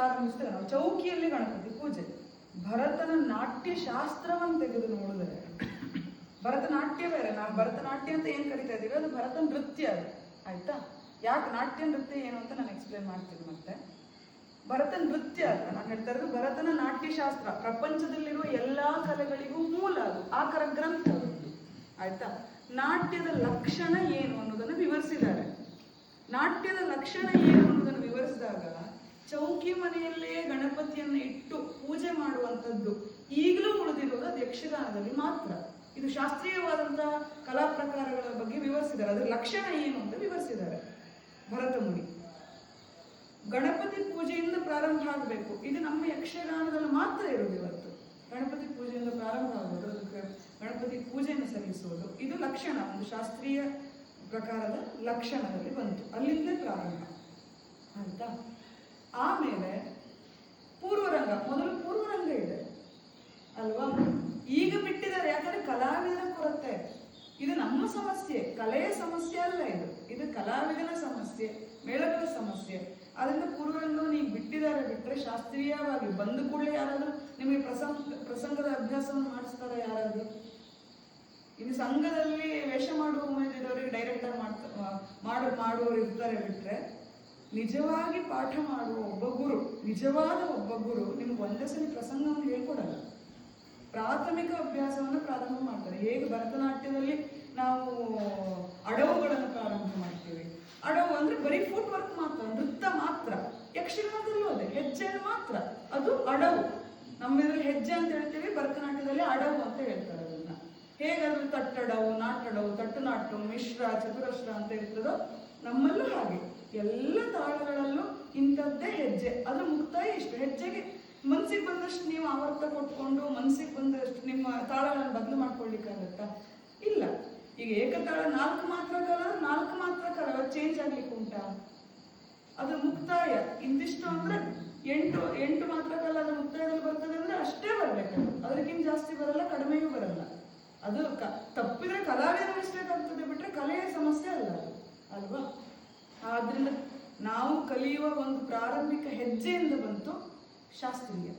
ಪ್ರಾರಂಭಿಸ್ತೇವೆ ನಾವು ಚೌಕಿಯಲ್ಲಿ ಗಣಪತಿ ಪೂಜೆ. ಭರತನ ನಾಟ್ಯ ಶಾಸ್ತ್ರವನ್ನು ತೆಗೆದು ನೋಡಿದರೆ, ಭರತನಾಟ್ಯ ಬೇರೆ, ನಾವು ಭರತನಾಟ್ಯ ಅಂತ ಏನ್ ಕರಿತಾ ಇದ್ದೀವಿ ಅದು ಭರತ ನೃತ್ಯ ಅದು. ಆಯ್ತಾ? ಯಾಕೆ ನಾಟ್ಯ ನೃತ್ಯ ಏನು ಅಂತ ನಾನು ಎಕ್ಸ್ಪ್ಲೇನ್ ಮಾಡ್ತೀನಿ ಮತ್ತೆ. ಭರತ ನೃತ್ಯ ಅಂತ ನಾನು ಹೇಳ್ತಾ ಇರೋದು ಭರತನ ನಾಟ್ಯಶಾಸ್ತ್ರ ಪ್ರಪಂಚದಲ್ಲಿರುವ ಎಲ್ಲಾ ಕಲೆಗಳಿಗೂ ಮೂಲ ಅದು. ಆಕರ ಗ್ರಂಥ ಆಯ್ತಾ? ನಾಟ್ಯದ ಲಕ್ಷಣ ಏನು ಅನ್ನೋದನ್ನು ವಿವರಿಸಿದ್ದಾರೆ. ನಾಟ್ಯದ ಲಕ್ಷಣ ಏನು ಅನ್ನೋದನ್ನು ವಿವರಿಸಿದಾಗ ಚೌಕಿ ಮನೆಯಲ್ಲೇ ಗಣಪತಿಯನ್ನು ಇಟ್ಟು ಪೂಜೆ ಮಾಡುವಂಥದ್ದು ಈಗಲೂ ಉಳಿದಿರುವುದು ಅದು ಯಕ್ಷಗಾನದಲ್ಲಿ ಮಾತ್ರ. ಇದು ಶಾಸ್ತ್ರೀಯವಾದಂತಹ ಕಲಾ ಪ್ರಕಾರಗಳ ಬಗ್ಗೆ ವಿವರಿಸಿದ್ದಾರೆ. ಅದರ ಲಕ್ಷಣ ಏನು ಅಂತ ವಿವರಿಸಿದ್ದಾರೆ. ಭರತ ಮುನಿ ಗಣಪತಿ ಪೂಜೆಯಿಂದ ಪ್ರಾರಂಭ ಆಗಬೇಕು. ಇದು ನಮ್ಮ ಯಕ್ಷಗಾನದಲ್ಲಿ ಮಾತ್ರ ಇರೋದು ಇವತ್ತು. ಗಣಪತಿ ಪೂಜೆಯಿಂದ ಪ್ರಾರಂಭ ಆಗೋದು ಅದಕ್ಕೆ ಗಣಪತಿ ಪೂಜೆಯನ್ನು ಸಲ್ಲಿಸುವುದು. ಇದು ಲಕ್ಷಣ, ಒಂದು ಶಾಸ್ತ್ರೀಯ ಪ್ರಕಾರದ ಲಕ್ಷಣದಲ್ಲಿ ಬಂತು. ಅಲ್ಲಿಂದ ಪ್ರಾರಂಭ. ಆಯ್ತಾ? ಆಮೇಲೆ ಪೂರ್ವರಂಗ, ಮೊದಲು ಪೂರ್ವರಂಗ ಇದೆ. ಅಲ್ವಾ? ಈಗ ಬಿಟ್ಟಿದ್ದಾರೆ, ಯಾಕಂದ್ರೆ ಕಲಾವಿದರ ಕೊರತೆ. ಇದು ನಮ್ಮ ಸಮಸ್ಯೆ, ಕಲೆಯ ಸಮಸ್ಯೆ ಅಲ್ಲ ಇದು. ಇದು ಕಲಾವಿದನ ಸಮಸ್ಯೆ, ಮೇಳಗಳ ಸಮಸ್ಯೆ. ಅದರಿಂದ ಪೂರ್ವರಂಗವನ್ನು ಈಗ ಬಿಟ್ಟಿದ್ದಾರೆ ಬಿಟ್ಟರೆ ಶಾಸ್ತ್ರೀಯವಾಗಿ, ಬಂದ ಕೂಡಲೇ ಯಾರಾದರೂ ನಿಮಗೆ ಪ್ರಸಂಗ ಪ್ರಸಂಗದ ಅಭ್ಯಾಸವನ್ನು ಮಾಡಿಸ್ತಾರೆ ಯಾರಾದರೂ? ಇನ್ನು ಸಂಘದಲ್ಲಿ ವೇಷ ಮಾಡುವ ಇರೋರಿಗೆ ಡೈರೆಕ್ಟಾಗಿ ಮಾಡ್ತಾ ಮಾಡು, ಮಾಡುವವರು ಇರ್ತಾರೆ ಬಿಟ್ರೆ. ನಿಜವಾಗಿ ಪಾಠ ಮಾಡುವ ಒಬ್ಬ ಗುರು, ನಿಜವಾದ ಒಬ್ಬ ಗುರು ನಿಮ್ಗೆ ಒಂದೇ ಸಲ ಪ್ರಸಂಗವನ್ನು ಹೇಳ್ಕೊಡಲ್ಲ. ಪ್ರಾಥಮಿಕ ಅಭ್ಯಾಸವನ್ನು ಪ್ರಾರಂಭ ಮಾಡ್ತಾರೆ. ಹೇಗೆ ಭರತನಾಟ್ಯದಲ್ಲಿ ನಾವು ಅಡವುಗಳನ್ನು ಪ್ರಾರಂಭ ಮಾಡ್ತೀವಿ. ಅಡವು ಅಂದ್ರೆ ಬರೀ ಫುಟ್ ವರ್ಕ್ ಮಾತ್ರ, ನೃತ್ಯ ಮಾತ್ರ. ಯಕ್ಷಗಾನದಲ್ಲೂ ಅದೇ ಹೆಜ್ಜೆ ಮಾತ್ರ. ಅದು ಅಡವು. ನಮ್ಮ ಇದ್ರಲ್ಲಿ ಹೆಜ್ಜೆ ಅಂತ ಹೇಳ್ತೀವಿ, ಭರತನಾಟ್ಯದಲ್ಲಿ ಅಡವು ಅಂತ ಹೇಳ್ತಾರೆ ಅದನ್ನ. ಹೇಗಾದ್ರೂ ತಟ್ಟಡವು, ನಾಟಡವು ತಟ್ಟು ನಾಟು ಮಿಶ್ರ, ಚತುರಶ್ರ ಅಂತ ಇರ್ತದೋ, ನಮ್ಮಲ್ಲೂ ಹಾಗೆ. ಎಲ್ಲ ತಾಳಗಳಲ್ಲೂ ಇಂಥದ್ದೇ ಹೆಜ್ಜೆ. ಅದ್ರ ಮುಕ್ತಾಯ ಇಷ್ಟು ಹೆಜ್ಜೆಗೆ ಮನ್ಸಿಗೆ ಬಂದಷ್ಟು ನೀವು ಆವರ್ತ ಕೊಟ್ಕೊಂಡು ಮನ್ಸಿಗೆ ಬಂದಷ್ಟು ನಿಮ್ಮ ತಾಳಗಳನ್ನು ಬದಲು ಮಾಡ್ಕೊಳ್ಲಿಕ್ಕಾಗತ್ತಾ ಇಲ್ಲ. ಈಗ ಏಕತಾಳ ನಾಲ್ಕು ಮಾತ್ರ ಕಾಲ, ನಾಲ್ಕು ಮಾತ್ರ ಕಾಲ ಚೇಂಜ್ ಆಗ್ಲಿಕ್ಕೆ ಉಂಟಾ? ಅದ್ರ ಮುಕ್ತಾಯ. ಇಂತಿಷ್ಟು ಅಂದ್ರೆ ಎಂಟು ಎಂಟು ಮಾತ್ರ ಕಾಲ ಅದ್ರ ಮುಕ್ತಾಯದಲ್ಲಿ ಬರ್ತದೆ ಅಂದ್ರೆ ಅಷ್ಟೇ ಬರ್ಬೇಕು. ಅದಕ್ಕಿಂತ ಜಾಸ್ತಿ ಬರಲ್ಲ, ಕಡಿಮೆಯೂ ಬರಲ್ಲ. ಅದು ತಪ್ಪಿದ್ರೆ ಕಲಾವಿದ ಮಿಸ್ಟೇಕ್ ಆಗ್ತದೆ ಬಿಟ್ರೆ ಕಲೆಯ ಸಮಸ್ಯೆ ಅಲ್ಲ ಅದು. ನಾವು ಕಲಿಯುವ ಒಂದು ಪ್ರಾರಂಭಿಕ ಹೆಜ್ಜೆಯಿಂದ ಬಂತು ಶಾಸ್ತ್ರೀಯ.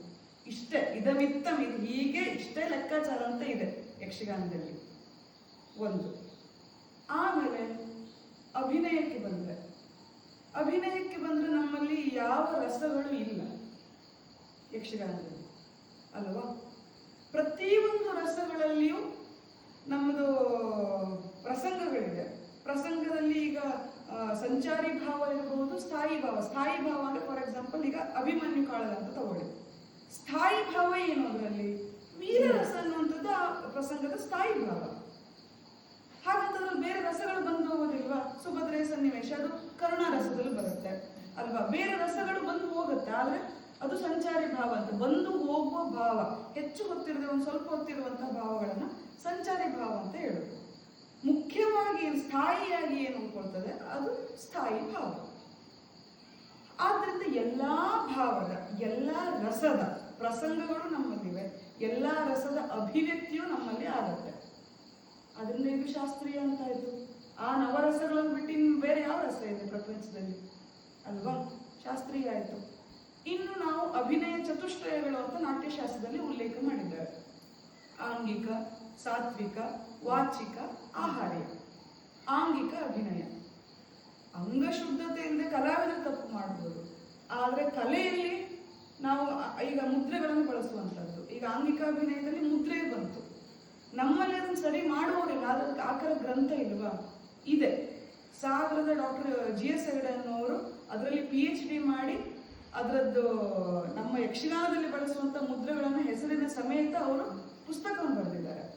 ಇಷ್ಟೇ, ಇದಮಿತ್ತ, ಇದು ಹೀಗೆ ಇಷ್ಟೇ ಲೆಕ್ಕಾಚಾರ ಅಂತ ಇದೆ ಯಕ್ಷಗಾನದಲ್ಲಿ. ಒಂದು, ಆಮೇಲೆ ಅಭಿನಯಕ್ಕೆ ಬಂದರೆ ಅಭಿನಯಕ್ಕೆ ಬಂದರೆ ನಮ್ಮಲ್ಲಿ ಯಾವ ರಸಗಳು ಇಲ್ಲ ಯಕ್ಷಗಾನದಲ್ಲಿ, ಅಲ್ವಾ? ಪ್ರತಿಯೊಂದು ರಸಗಳಲ್ಲಿಯೂ ನಮ್ಮದು ಪ್ರಸಂಗಗಳಿದೆ. ಪ್ರಸಂಗದಲ್ಲಿ ಈಗ ಸಂಚಾರಿ ಭಾವ ಇರಬಹುದು ಸ್ಥಾಯಿ ಭಾವ. ಸ್ಥಾಯಿ ಭಾವ ಅಂದ್ರೆ ಫಾರ್ ಎಕ್ಸಾಂಪಲ್ ಈಗ ಅಭಿಮನ್ಯು ಕಾಳಗ ಅಂತ ತಗೊಳ್ಳಿ. ಸ್ಥಾಯಿ ಭಾವ ಏನು ಅದರಲ್ಲಿ ವೀರರಸ ಅನ್ನುವಂಥದ್ದು ಆ ಪ್ರಸಂಗದ ಸ್ಥಾಯಿ ಭಾವ. ಹಾಗಂತಂದ್ರೆ ಬೇರೆ ರಸಗಳು ಬಂದು ಹೋಗೋದಿಲ್ವಾ ಸುಭದ್ರೆ ಸನ್ನಿವೇಶ, ಅದು ಕರುಣಾ ರಸದಲ್ಲಿ ಬರುತ್ತೆ. ಅಲ್ವಾ? ಬೇರೆ ರಸಗಳು ಬಂದು ಹೋಗುತ್ತೆ, ಆದ್ರೆ ಅದು ಸಂಚಾರಿ ಭಾವ ಅಂತ. ಬಂದು ಹೋಗುವ ಭಾವ. ಹೆಚ್ಚು ಹೊತ್ತಿರದೆ, ಒಂದು ಸ್ವಲ್ಪ ಹೊತ್ತಿರುವಂತಹ ಭಾವಗಳನ್ನ ಸಂಚಾರಿ ಭಾವ ಅಂತ ಹೇಳುದು. ಮುಖ್ಯವಾಗಿ ಏನು ಸ್ಥಾಯಿಯಾಗಿ ಏನು ಉಳ್ಕೊಳ್ತದೆ ಅದು ಸ್ಥಾಯಿ ಭಾವ. ಆದ್ದರಿಂದ ಎಲ್ಲ ಭಾವದ, ಎಲ್ಲ ರಸದ ಪ್ರಸಂಗಗಳು ನಮ್ಮಲ್ಲಿವೆ. ಎಲ್ಲ ರಸದ ಅಭಿವ್ಯಕ್ತಿಯು ನಮ್ಮಲ್ಲಿ ಆಗುತ್ತೆ. ಅದರಿಂದ ಇದು ಶಾಸ್ತ್ರೀಯ ಅಂತ ಆಯಿತು. ಆ ನವರಸಗಳನ್ನು ಬಿಟ್ಟು ಇನ್ನು ಬೇರೆ ಯಾವ ರಸ ಇದೆ ಪ್ರಪಂಚದಲ್ಲಿ? ಅಲ್ವಾ? ಶಾಸ್ತ್ರೀಯ ಆಯಿತು. ಇನ್ನು ನಾವು ಅಭಿನಯ ಚತುಷ್ಟಯಗಳು ಅಂತ ನಾಟ್ಯಶಾಸ್ತ್ರದಲ್ಲಿ ಉಲ್ಲೇಖ ಮಾಡಿದ್ದಾರೆ. ಆಂಗಿಕ ಸಾತ್ವಿಕ ವಾಚಿಕ ಆಹಾರ, ಆಂಗಿಕ ಅಭಿನಯ. ಅಂಗ ಅಂಗಶುದ್ಧತೆಯಿಂದ ಕಲಾವಿದರು ತಪ್ಪು ಮಾಡ್ಬೋದು. ಆದರೆ ಕಲೆಯಲ್ಲಿ ನಾವು ಈಗ ಮುದ್ರೆಗಳನ್ನು ಬಳಸುವಂಥದ್ದು. ಈಗ ಆಂಗಿಕ ಅಭಿನಯದಲ್ಲಿ ಮುದ್ರೆ ಬಂತು. ನಮ್ಮಲ್ಲಿ ಅದನ್ನು ಸರಿ ಮಾಡುವವರಿಲ್ಲ ಅದಕ್ಕೆ ಆಕರ ಗ್ರಂಥ ಇಲ್ವಾ? ಇದೆ. ಸಾಗರದ ಡಾಕ್ಟರ್ ಜಿ ಎಸ್ ಹೆಗಡೆ ಅನ್ನೋರು ಅದರಲ್ಲಿ ಪಿ ಎಚ್ ಡಿ ಮಾಡಿ ಅದರದ್ದು, ನಮ್ಮ ಯಕ್ಷಗಾನದಲ್ಲಿ ಬಳಸುವಂತ ಮುದ್ರೆಗಳನ್ನು ಹೆಸರಿನ ಸಮೇತ ಅವರು ಪುಸ್ತಕವನ್ನು ಬರೆದಿದ್ದಾರೆ.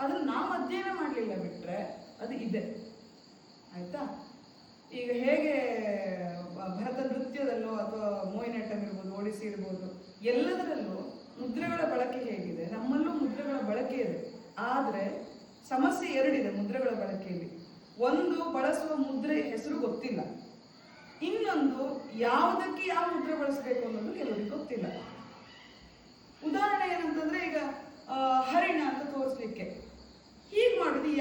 ಅದನ್ನ ನಾವು ಅಧ್ಯಯನ ಮಾಡಲಿಲ್ಲ ಬಿಟ್ಟರೆ ಅದು ಇದೆ. ಆಯಿತಾ? ಈಗ ಹೇಗೆ ಭರತ ನೃತ್ಯದಲ್ಲೋ ಅಥವಾ ಮೋಯಿನಟ್ಟಂ ಇರ್ಬೋದು ಒಡಿಸಿ ಇರ್ಬೋದು, ಎಲ್ಲದರಲ್ಲೂ ಮುದ್ರೆಗಳ ಬಳಕೆ ಹೇಗಿದೆ? ನಮ್ಮಲ್ಲೂ ಮುದ್ರೆಗಳ ಬಳಕೆ ಇದೆ. ಆದರೆ ಸಮಸ್ಯೆ ಎರಡಿದೆ ಮುದ್ರೆಗಳ ಬಳಕೆಯಲ್ಲಿ. ಒಂದು, ಬಳಸುವ ಮುದ್ರೆ ಹೆಸರು ಗೊತ್ತಿಲ್ಲ. ಇನ್ನೊಂದು, ಯಾವುದಕ್ಕೆ ಯಾವ ಮುದ್ರೆ ಬಳಸಬೇಕು ಅನ್ನೋದು ಕೆಲವರಿಗೆ ಗೊತ್ತಿಲ್ಲ. ಉದಾಹರಣೆ ಏನಂತಂದ್ರೆ ಈಗ ಹರಿಣ ಅಂತ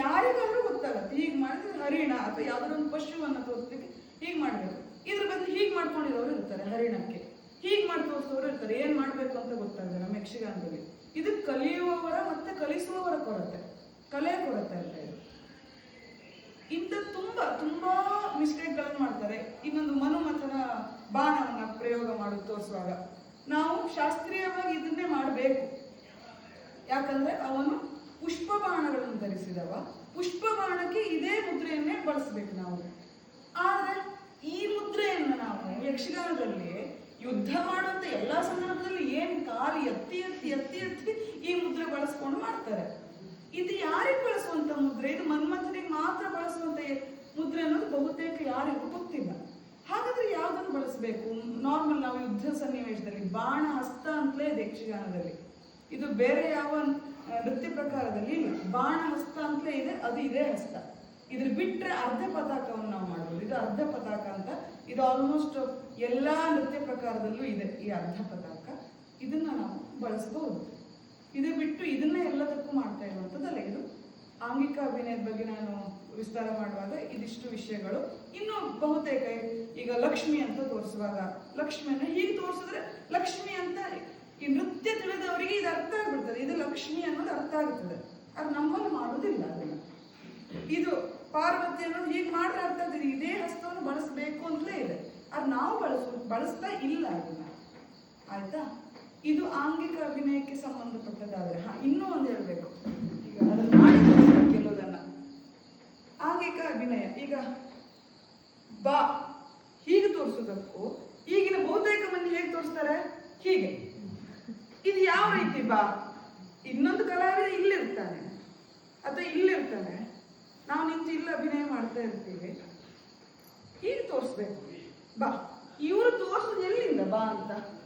ಯಾರಿಗಾದ್ರೂ ಗೊತ್ತಾಗುತ್ತೆ. ಹೀಗೆ ಮಾಡಿದ್ರೆ ಹರಿಣ ಅಥವಾ ಯಾವ್ದಾದ್ರು ಒಂದು ಪಶುವನ್ನ ತೋರಿಸ್ಲಿಕ್ಕೆ ಹೀಗೆ ಮಾಡಬೇಕು ಇದ್ರ ಬದಲು ಹೀಗೆ ಮಾಡ್ಕೊಂಡಿರೋರು ಇರ್ತಾರೆ ಹರಿಣಕ್ಕೆ. ಹೀಗೆ ಮಾಡಿ ತೋರಿಸೋರು ಇರ್ತಾರೆ. ಏನ್ ಮಾಡ್ಬೇಕು ಅಂತ ಗೊತ್ತಾಗಲ್ಲ ನಮ್ಮ ಯಕ್ಷಗಾನದಲ್ಲಿ. ಇದು ಕಲಿಯುವವರ ಮತ್ತೆ ಕಲಿಸುವವರ ಕೊರತೆ. ಕಲೆ ಕೊರತೆ ಅಂತ ಇದು ಇಂಥ ತುಂಬಾ ತುಂಬಾ ಮಿಸ್ಟೇಕ್ಗಳನ್ನು ಮಾಡ್ತಾರೆ. ಇನ್ನೊಂದು ಮನುಮಥನ ಬಾಣವನ್ನ ಪ್ರಯೋಗ ಮಾಡೋದು ತೋರಿಸುವಾಗ. ನಾವು ಶಾಸ್ತ್ರೀಯವಾಗಿ ಇದನ್ನೇ ಮಾಡಬೇಕು. ಯಾಕಂದ್ರೆ ಅವನು ಪುಷ್ಪ ಬಾಣಗಳನ್ನು ಧರಿಸಿದವ. ಪುಷ್ಪ ಬಾಣಕ್ಕೆ ಇದೇ ಮುದ್ರೆಯನ್ನೇ ಬಳಸಬೇಕು ನಾವು. ಆದರೆ ಈ ಮುದ್ರೆಯನ್ನು ನಾವು ಯಕ್ಷಗಾನದಲ್ಲಿ ಯುದ್ಧ ಮಾಡುವಂತ ಎಲ್ಲಾ ಸಂದರ್ಭದಲ್ಲಿ ಏನ್ ಕಾಲು ಎತ್ತಿ ಎತ್ತಿ ಎತ್ತಿ ಎತ್ತಿ ಈ ಮುದ್ರೆ ಬಳಸ್ಕೊಂಡು ಮಾಡ್ತಾರೆ. ಇದು ಯಾರಿಗೆ ಬಳಸುವಂತ ಮುದ್ರೆ? ಇದು ಮನ್ಮಥನಿಗೆ ಮಾತ್ರ ಬಳಸುವಂತ ಮುದ್ರೆ ಅನ್ನೋದು ಬಹುತೇಕ ಯಾರಿಗೂ ಗೊತ್ತಿಲ್ಲ. ಹಾಗಾದ್ರೆ ಯಾವ್ದನ್ನು ಬಳಸಬೇಕು? ನಾರ್ಮಲ್ ನಾವು ಯುದ್ಧ ಸನ್ನಿವೇಶದಲ್ಲಿ ಬಾಣ ಹಸ್ತ ಅಂತಲೇ ಇದೆ ಇದು ಬೇರೆ ಯಾವ ನೃತ್ಯ ಪ್ರಕಾರದಲ್ಲಿ ಬಾಣ ಹಸ್ತ ಅಂತ ಇದೆ, ಅದು ಇದೇ ಹಸ್ತ. ಇದ್ರ ಬಿಟ್ಟರೆ ಅರ್ಧ ಪತಾಕವನ್ನು ನಾವು ಮಾಡ್ಬೋದು. ಇದು ಅರ್ಧ ಪತಾಕ ಅಂತ, ಇದು ಆಲ್ಮೋಸ್ಟ್ ಎಲ್ಲ ನೃತ್ಯ ಪ್ರಕಾರದಲ್ಲೂ ಇದೆ ಈ ಅರ್ಧ ಪತಾಕ. ಇದನ್ನ ನಾವು ಬಳಸಬಹುದು ಇದು ಬಿಟ್ಟು ಇದನ್ನ ಎಲ್ಲದಕ್ಕೂ ಮಾಡ್ತಾ ಇರುವಂಥದ್ದಲ್ಲ ಇದು. ಆಂಗಿಕ ಅಭಿನಯದ ಬಗ್ಗೆ ನಾನು ವಿಸ್ತಾರ ಮಾಡುವಾಗ ಇದಿಷ್ಟು ವಿಷಯಗಳು. ಇನ್ನು ಬಹುತೇಕ ಈಗ ಲಕ್ಷ್ಮಿ ಅಂತ ತೋರಿಸುವಾಗ, ಲಕ್ಷ್ಮಿಯನ್ನು ಹೀಗೆ ತೋರಿಸಿದ್ರೆ ಲಕ್ಷ್ಮಿ ಅಂತ ಈ ನೃತ್ಯ ತಿಳಿದವರಿಗೆ ಇದು ಅರ್ಥ ಆಗ್ಬಿಡ್ತದೆ. ಇದು ಲಕ್ಷ್ಮಿ ಅನ್ನೋದು ಅರ್ಥ ಆಗುತ್ತದೆ ಅದು ನಮ್ಮಲ್ಲಿ ಮಾಡುವುದಿಲ್ಲ ಅದನ್ನ. ಇದು ಪಾರ್ವತಿ ಅನ್ನೋದು ಹೀಗೆ ಮಾಡ್ರೆ ಅರ್ಥ ಆಗ್ತದೆ. ಇದೇ ಹಸ್ತವನ್ನು ಬಳಸಬೇಕು ಅಂತಲೇ ಇದೆ. ಅದು ನಾವು ಬಳಸ, ಬಳಸ್ತಾ ಇಲ್ಲ ಅದನ್ನ. ಆಯ್ತಾ? ಇದು ಆಂಗಿಕ ಅಭಿನಯಕ್ಕೆ ಸಂಬಂಧಪಟ್ಟದಾದ್ರೆ ಹಾ, ಇನ್ನೂ ಒಂದು ಹೇಳ್ಬೇಕು. ಈಗ ಅದನ್ನು ಮಾಡಿ ಕೆಲವುದನ್ನ ಆಂಗಿಕ ಅಭಿನಯ. ಈಗ ಬಾ. ಹೀಗೆ ತೋರಿಸೋದಕ್ಕೂ, ಈಗಿನ ಬಹುತೇಕ ಮಂದಿ ಹೇಗೆ ತೋರಿಸ್ತಾರೆ? ಹೀಗೆ. ಇದು ಯಾವ ರೀತಿ ಬಾ? ಇನ್ನೊಂದು ಕಲಾವಿದ ಇಲ್ಲಿರ್ತಾನೆ. ಅಥವಾ ಇಲ್ಲಿರ್ತಾನೆ. ನಾವು ನಿಂತು ಇಲ್ಲಿ ಅಭಿನಯ ಮಾಡ್ತಾ ಇರ್ತೀವಿ. ಹೀಗೆ ತೋರಿಸ್ಬೇಕು. ಬಾ. ಇವರು ತೋರಿಸೋದು ಎಲ್ಲಿಂದ ಬಾ ಅಂತ?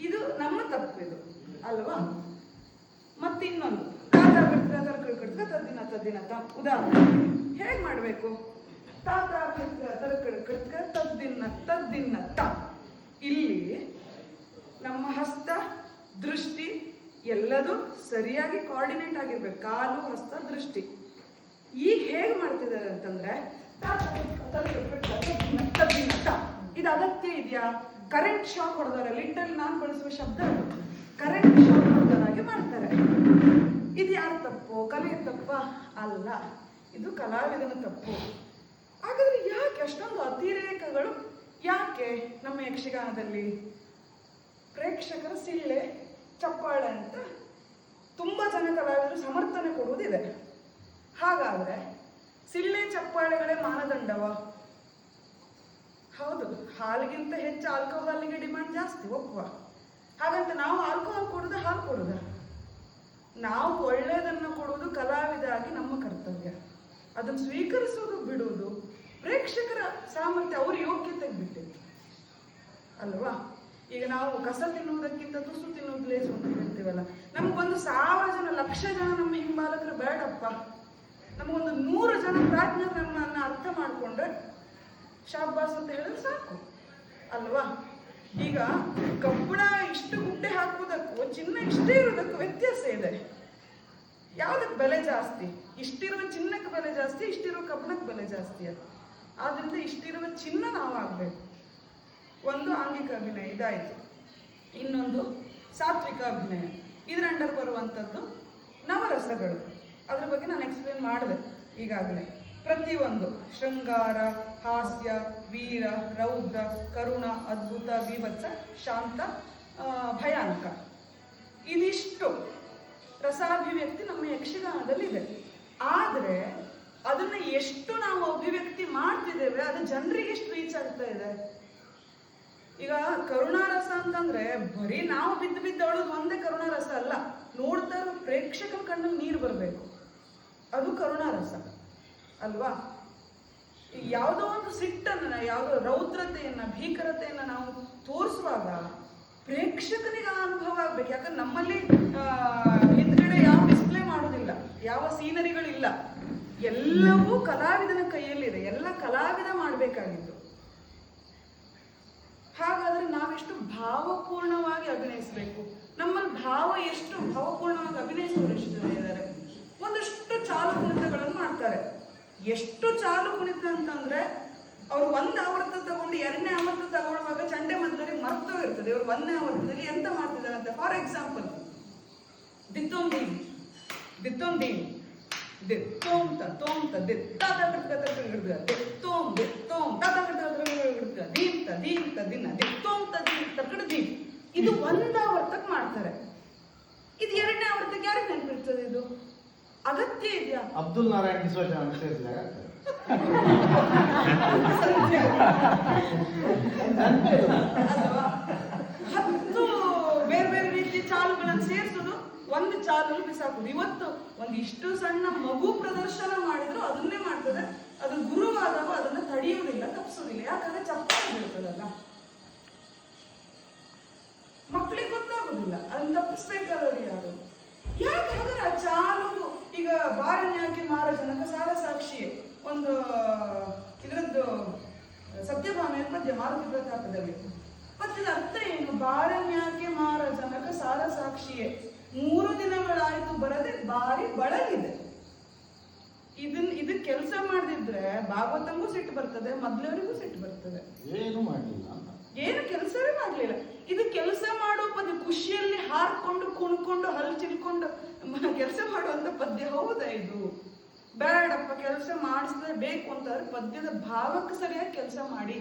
ಇದು ನಮ್ಮ ತಪ್ಪಿದು ಅಲ್ವಾ? ಮತ್ತೆ ಇನ್ನೊಂದು. ತದ್ದಿನ ತದ್ದಿನ ತ ಉದಾಹರಣೆ. ಹೇಗೆ ಮಾಡಬೇಕು? ತಾತ ತದ್ದಿನ ತದ್ದಿನ ತ. ಇಲ್ಲಿ ನಮ್ಮ ಹಸ್ತ ದೃಷ್ಟಿ ಎಲ್ಲದೂ ಸರಿಯಾಗಿ ಕೋಆರ್ಡಿನೇಟ್ ಆಗಿರ್ಬೇಕು. ಕಾಲು ಹಸ್ತ ದೃಷ್ಟಿ. ಈಗ ಹೇಗೆ ಮಾಡ್ತಿದ್ದಾರೆ ಅಂತಂದ್ರೆ, ಇದು ಅಗತ್ಯ ಇದೆಯಾ? ಕರೆಂಟ್ ಶಾಕ್ ಹೊಡೆದಾರ ಲಿಟಲ್ ನಾನು ಬಳಸುವ ಶಬ್ದ ಕರೆಂಟ್ ಶಾಕ್ ಹೊಡೆದಾಗೆ ಮಾಡ್ತಾರೆ. ಇದು ಯಾರ ತಪ್ಪು? ಕಲೆಯ ತಪ್ಪ? ಅಲ್ಲ. ಇದು ಕಲಾವಿದನ ತಪ್ಪು. ಹಾಗಾದ್ರೆ ಯಾಕೆ ಅಷ್ಟೊಂದು ಅತಿರೇಕಗಳು? ಯಾಕೆ ನಮ್ಮ ಯಕ್ಷಗಾನದಲ್ಲಿ? ಪ್ರೇಕ್ಷಕರ ಸಿಳ್ಳೆ. ಚಪ್ಪಾಳೆ ಅಂತ ತುಂಬ ಜನ ಕಲಾವಿದರು ಸಮರ್ಥನೆ ಕೊಡುವುದಿದೆ. ಹಾಗಾದರೆ ಸಿಳ್ಳೆ ಚಪ್ಪಾಳೆಗಳೇ ಮಾನದಂಡವ? ಹೌದು, ಹಾಲಿಗಿಂತ ಹೆಚ್ಚು ಆಲ್ಕೋಹಾಲಿಗೆ ಡಿಮ್ಯಾಂಡ್ ಜಾಸ್ತಿ, ಒಪ್ಪುವ. ಹಾಗಂತ ನಾವು ಆಲ್ಕೋಹಾಲ್ ಕೊಡುದ ಹಾಲು ಕೊಡುದ? ನಾವು ಒಳ್ಳೆಯದನ್ನು ಕೊಡುವುದು ಕಲಾವಿದಾಗಿ ನಮ್ಮ ಕರ್ತವ್ಯ. ಅದನ್ನು ಸ್ವೀಕರಿಸೋದು ಬಿಡುವುದು ಪ್ರೇಕ್ಷಕರ ಸಾಮರ್ಥ್ಯ, ಅವ್ರ ಯೋಗ್ಯತೆಗೆ ಬಿಟ್ಟಿದೆ ಅಲ್ವಾ? ಈಗ ನಾವು ಕಸ ತಿನ್ನುವುದಕ್ಕಿಂತ ತುಸು ತಿನ್ನುವುದು ಲೇಸು ಅಂತ ಹೇಳ್ತೀವಲ್ಲ? ನಮಗೊಂದು ಸಾವಿರ ಜನ, ಲಕ್ಷ ಜನ ನಮ್ಮ ಹಿಂಬಾಲಕರು ಬೇಡಪ್ಪ. ನಮಗೊಂದು ನೂರು ಜನ ಪ್ರಾಜ್ಞರು ನಮ್ಮನ್ನ ಅರ್ಥ ಮಾಡಿಕೊಂಡ್ರೆ ಶಾಬಾಸ್ ಅಂತ ಹೇಳಿದ್ರೆ ಸಾಕು. ಅಲ್ವಾ? ಈಗ ಕಬ್ಬಣ ಇಷ್ಟು ಗುಡ್ಡೆ ಹಾಕುವುದಕ್ಕೂ, ಚಿನ್ನ ಇಷ್ಟೇ ಇರೋದಕ್ಕೂ ವ್ಯತ್ಯಾಸ ಇದೆ. ಯಾವುದಕ್ಕೆ ಬೆಲೆ ಜಾಸ್ತಿ? ಇಷ್ಟಿರುವ ಚಿನ್ನಕ್ಕೆ ಬೆಲೆ ಜಾಸ್ತಿ, ಇಷ್ಟಿರುವ ಕಬ್ಬಣಕ್ಕೆ ಬೆಲೆ ಜಾಸ್ತಿ ಅದು ಆದ್ರಿಂದ ಇಷ್ಟಿರುವ ಚಿನ್ನ ನಾವು ಆಗ್ಬೇಕು ಒಂದು ಆಂಗಿಕ ಅಭಿನಯ ಇದಾಯಿತು. ಇನ್ನೊಂದು ಸಾತ್ವಿಕ ಅಭಿನಯ. ಇದರ ಅಂಡರ್ ಬರುವಂಥದ್ದು ನವರಸಗಳು. ಅದ್ರ ಬಗ್ಗೆ ನಾನು ಎಕ್ಸ್ಪ್ಲೇನ್ ಮಾಡಿದೆ ಈಗಾಗಲೇ. ಪ್ರತಿಯೊಂದು ಶೃಂಗಾರ, ಹಾಸ್ಯ, ವೀರ, ರೌದ್ರ, ಕರುಣ, ಅದ್ಭುತ, ಬೀಭತ್ಸ, ಶಾಂತ ಭಯಾನಕ. ಇದಿಷ್ಟು ರಸಾಭಿವ್ಯಕ್ತಿ ನಮ್ಮ ಯಕ್ಷಗಾನದಲ್ಲಿ ಇದೆ ಆದರೆ ಅದನ್ನ ಎಷ್ಟು ನಾವು ಅಭಿವ್ಯಕ್ತಿ ಮಾಡ್ತಿದ್ದೇವೆ, ಅದು ಜನರಿಗೆ ಎಷ್ಟು ರೀಚ್ ಆಗ್ತಾ ಇದೆ? ಈಗ ಕರುಣಾರಸ ಅಂತಂದ್ರೆ ಬರೀ ನಾವು ಬಿದ್ದು ಬಿದ್ದು ಒಂದೇ ಕರುಣಾರಸ ಅಲ್ಲ, ನೋಡ್ತಾ ಇರೋ ಪ್ರೇಕ್ಷಕರ ಕಣ್ಣಲ್ಲಿ ನೀರು ಬರಬೇಕು. ಅದು ಕರುಣಾರಸ ಅಲ್ವಾ? ಯಾವುದೋ ಒಂದು ಸಿಟ್ಟನ್ನ, ಯಾವುದೋ ರೌದ್ರತೆಯನ್ನ, ಭೀಕರತೆಯನ್ನ ನಾವು ತೋರಿಸುವಾಗ ಪ್ರೇಕ್ಷಕನಿಗೆ ಅನುಭವ ಆಗ್ಬೇಕು. ಯಾಕಂದ್ರೆ ನಮ್ಮಲ್ಲಿ ಹಿಂದ್ಗಡೆ ಯಾವ ಡಿಸ್ಪ್ಲೇ ಮಾಡೋದಿಲ್ಲ, ಯಾವ ಸೀನರಿಗಳಿಲ್ಲ ಎಲ್ಲವೂ ಕಲಾವಿದನ ಕೈಯಲ್ಲಿದೆ. ಎಲ್ಲ ಕಲಾವಿದ ಮಾಡಬೇಕಾಗಿತ್ತು ಹಾಗಾದ್ರೆ ನಾವೆಷ್ಟು ಭಾವಪೂರ್ಣವಾಗಿ ಅಭಿನಯಿಸಬೇಕು? ನಮ್ಮಲ್ಲಿ ಭಾವ ಎಷ್ಟು ಭಾವಪೂರ್ಣವಾಗಿ ಅಭಿನಯಿಸುವವರು ಎಷ್ಟು ಜನ ಇದ್ದಾರೆ? ಒಂದಷ್ಟು ಚಾಲು ಕುಣಿತಗಳನ್ನು ಮಾಡ್ತಾರೆ. ಎಷ್ಟು ಚಾಲು ಕುಣಿತ ಅಂತಂದ್ರೆ, ಅವರು ಒಂದು ಆವೃತ್ತ ತಗೊಂಡು ಎರಡನೇ ಆವೃತ್ತ ತಗೊಳ್ಳುವಾಗ ಚಂಡೆ ಮಧ್ಯದಲ್ಲಿ ಮರ್ತೋ ಇರ್ತದೆ ಬರ್ತದೆ ಇವರು ಒಂದನೇ ಆವೃತ್ತದಲ್ಲಿ ಎಂತ ಮಾಡ್ತಿದ್ದಾರೆ ಅಂತ ಫಾರ್ ಎಕ್ಸಾಂಪಲ್ ದಿತ್ತೊಂದಿ ದಿತ್ತೊಂದಿ ದಿತ್ತೋಂ ತೋಂತ ದಿತ್ತಾದ ಹಿಡ್ದ ದಿತ್ತೋಂ ದಿತ್ತೋಂ ತಾದ ಹಿಡ್ದ ದೀಪ್ತ ದೀಪ್ತ ದಿನ ದಿತ್ತೋಂತ ದೀಪ್ತ ಕಡ ದೀಪ್ ಇದು ಒಂದ್ ಆವರ್ತಕ್ಕೆ ಮಾಡ್ತಾರೆ ಇದು ಎರಡನೇ ಆವರ್ತಕ್ಕೆ ಯಾರಿಗೆ ನೆನಪಿರ್ತದೆ ಇದು ಅಗತ್ಯ ಇದೆಯಾ ಅಬ್ದುಲ್ ನಾರಾಯಣ್ ಡಿಸೋಜ ಅಂತ. ಅಲ್ವಾ? ಹತ್ತು ಬೇರೆ ಬೇರೆ ರೀತಿಯ ಚಾಲುಗಳನ್ನು ಸೇರಿಸೋದು ಒಂದು ಸಾಕು. ಇವತ್ತು ಒಂದು ಇಷ್ಟು ಸಣ್ಣ ಮಗು ಪ್ರದರ್ಶನ ಮಾಡಿದ್ರು, ಅದನ್ನೇ ಮಾಡ್ತದೆ. ಅದು ಗುರುವಾದಾಗ ಅದನ್ನ ತಡೆಯುವುದಿಲ್ಲ ತಪ್ಪಿಸೋದಿಲ್ಲ ಯಾಕಂದ್ರೆ ಚಪ್ಪಾಳೆ ಬೀಳ್ತದಲ್ಲ. ಮಕ್ಕಳಿಗೆ ಗೊತ್ತಾಗುದಿಲ್ಲ, ಅದನ್ನ ತಪ್ಪಿಸ್ಬೇಕಾದವ್ರು ಯಾರು? ಯಾಕೆ ಆ ಚಾಲು ಈಗ ಬಾರಣ್ಯಾಕೆ ಜನಕ ಸಾಲ ಸಾಕ್ಷಿ ಒಂದು ಇದರದ್ದು ಸತ್ಯಭಾಮೆ ಪದ್ಯ, ಮಾರುತಿ ಪ್ರತಾಪದಲ್ಲಿ. ಪದ್ಯದ ಅರ್ಥ ಏನು? ಬಾರಣ್ಯಾಕೆ ಜನಕ ಸಾರ ಸಾಕ್ಷಿಯೇ. ಮೂರು ದಿನಗಳಾಯ್ತು ಬರದೆ ಬಾರಿ ಬಳಲಿದೆ ಇದನ್ ಇದು ಕೆಲಸ ಮಾಡದಿದ್ರೆ ಭಾಗವತಂಗೂ ಸಿಟ್ಟು ಬರ್ತದೆ ಮೊದ್ಲವರಿಗೂ ಸಿಟ್ಟು ಬರ್ತದೆ. ಏನು ಮಾಡಲಿಲ್ಲ ಏನು ಕೆಲಸವೇ ಮಾಡ್ಲಿಲ್ಲ. ಇದು ಕೆಲಸ ಮಾಡೋ ಪದ್ಯ ಖುಷಿಯಲ್ಲಿ ಹಾರ್ಕೊಂಡು ಕುಣ್ಕೊಂಡು ಹಲ್ ಚಿಲ್ಕೊಂಡು ಕೆಲಸ ಮಾಡುವಂತ ಪದ್ಯ ಹೌದಾ ಇದು? ಬೇಡಪ್ಪ ಕೆಲಸ ಮಾಡಿಸ್ಲೇ ಬೇಕು ಅಂತಂದ್ರೆ ಪದ್ಯದ ಭಾವಕ್ಕೆ ಸರಿಯಾಗಿ ಕೆಲಸ ಮಾಡಿ.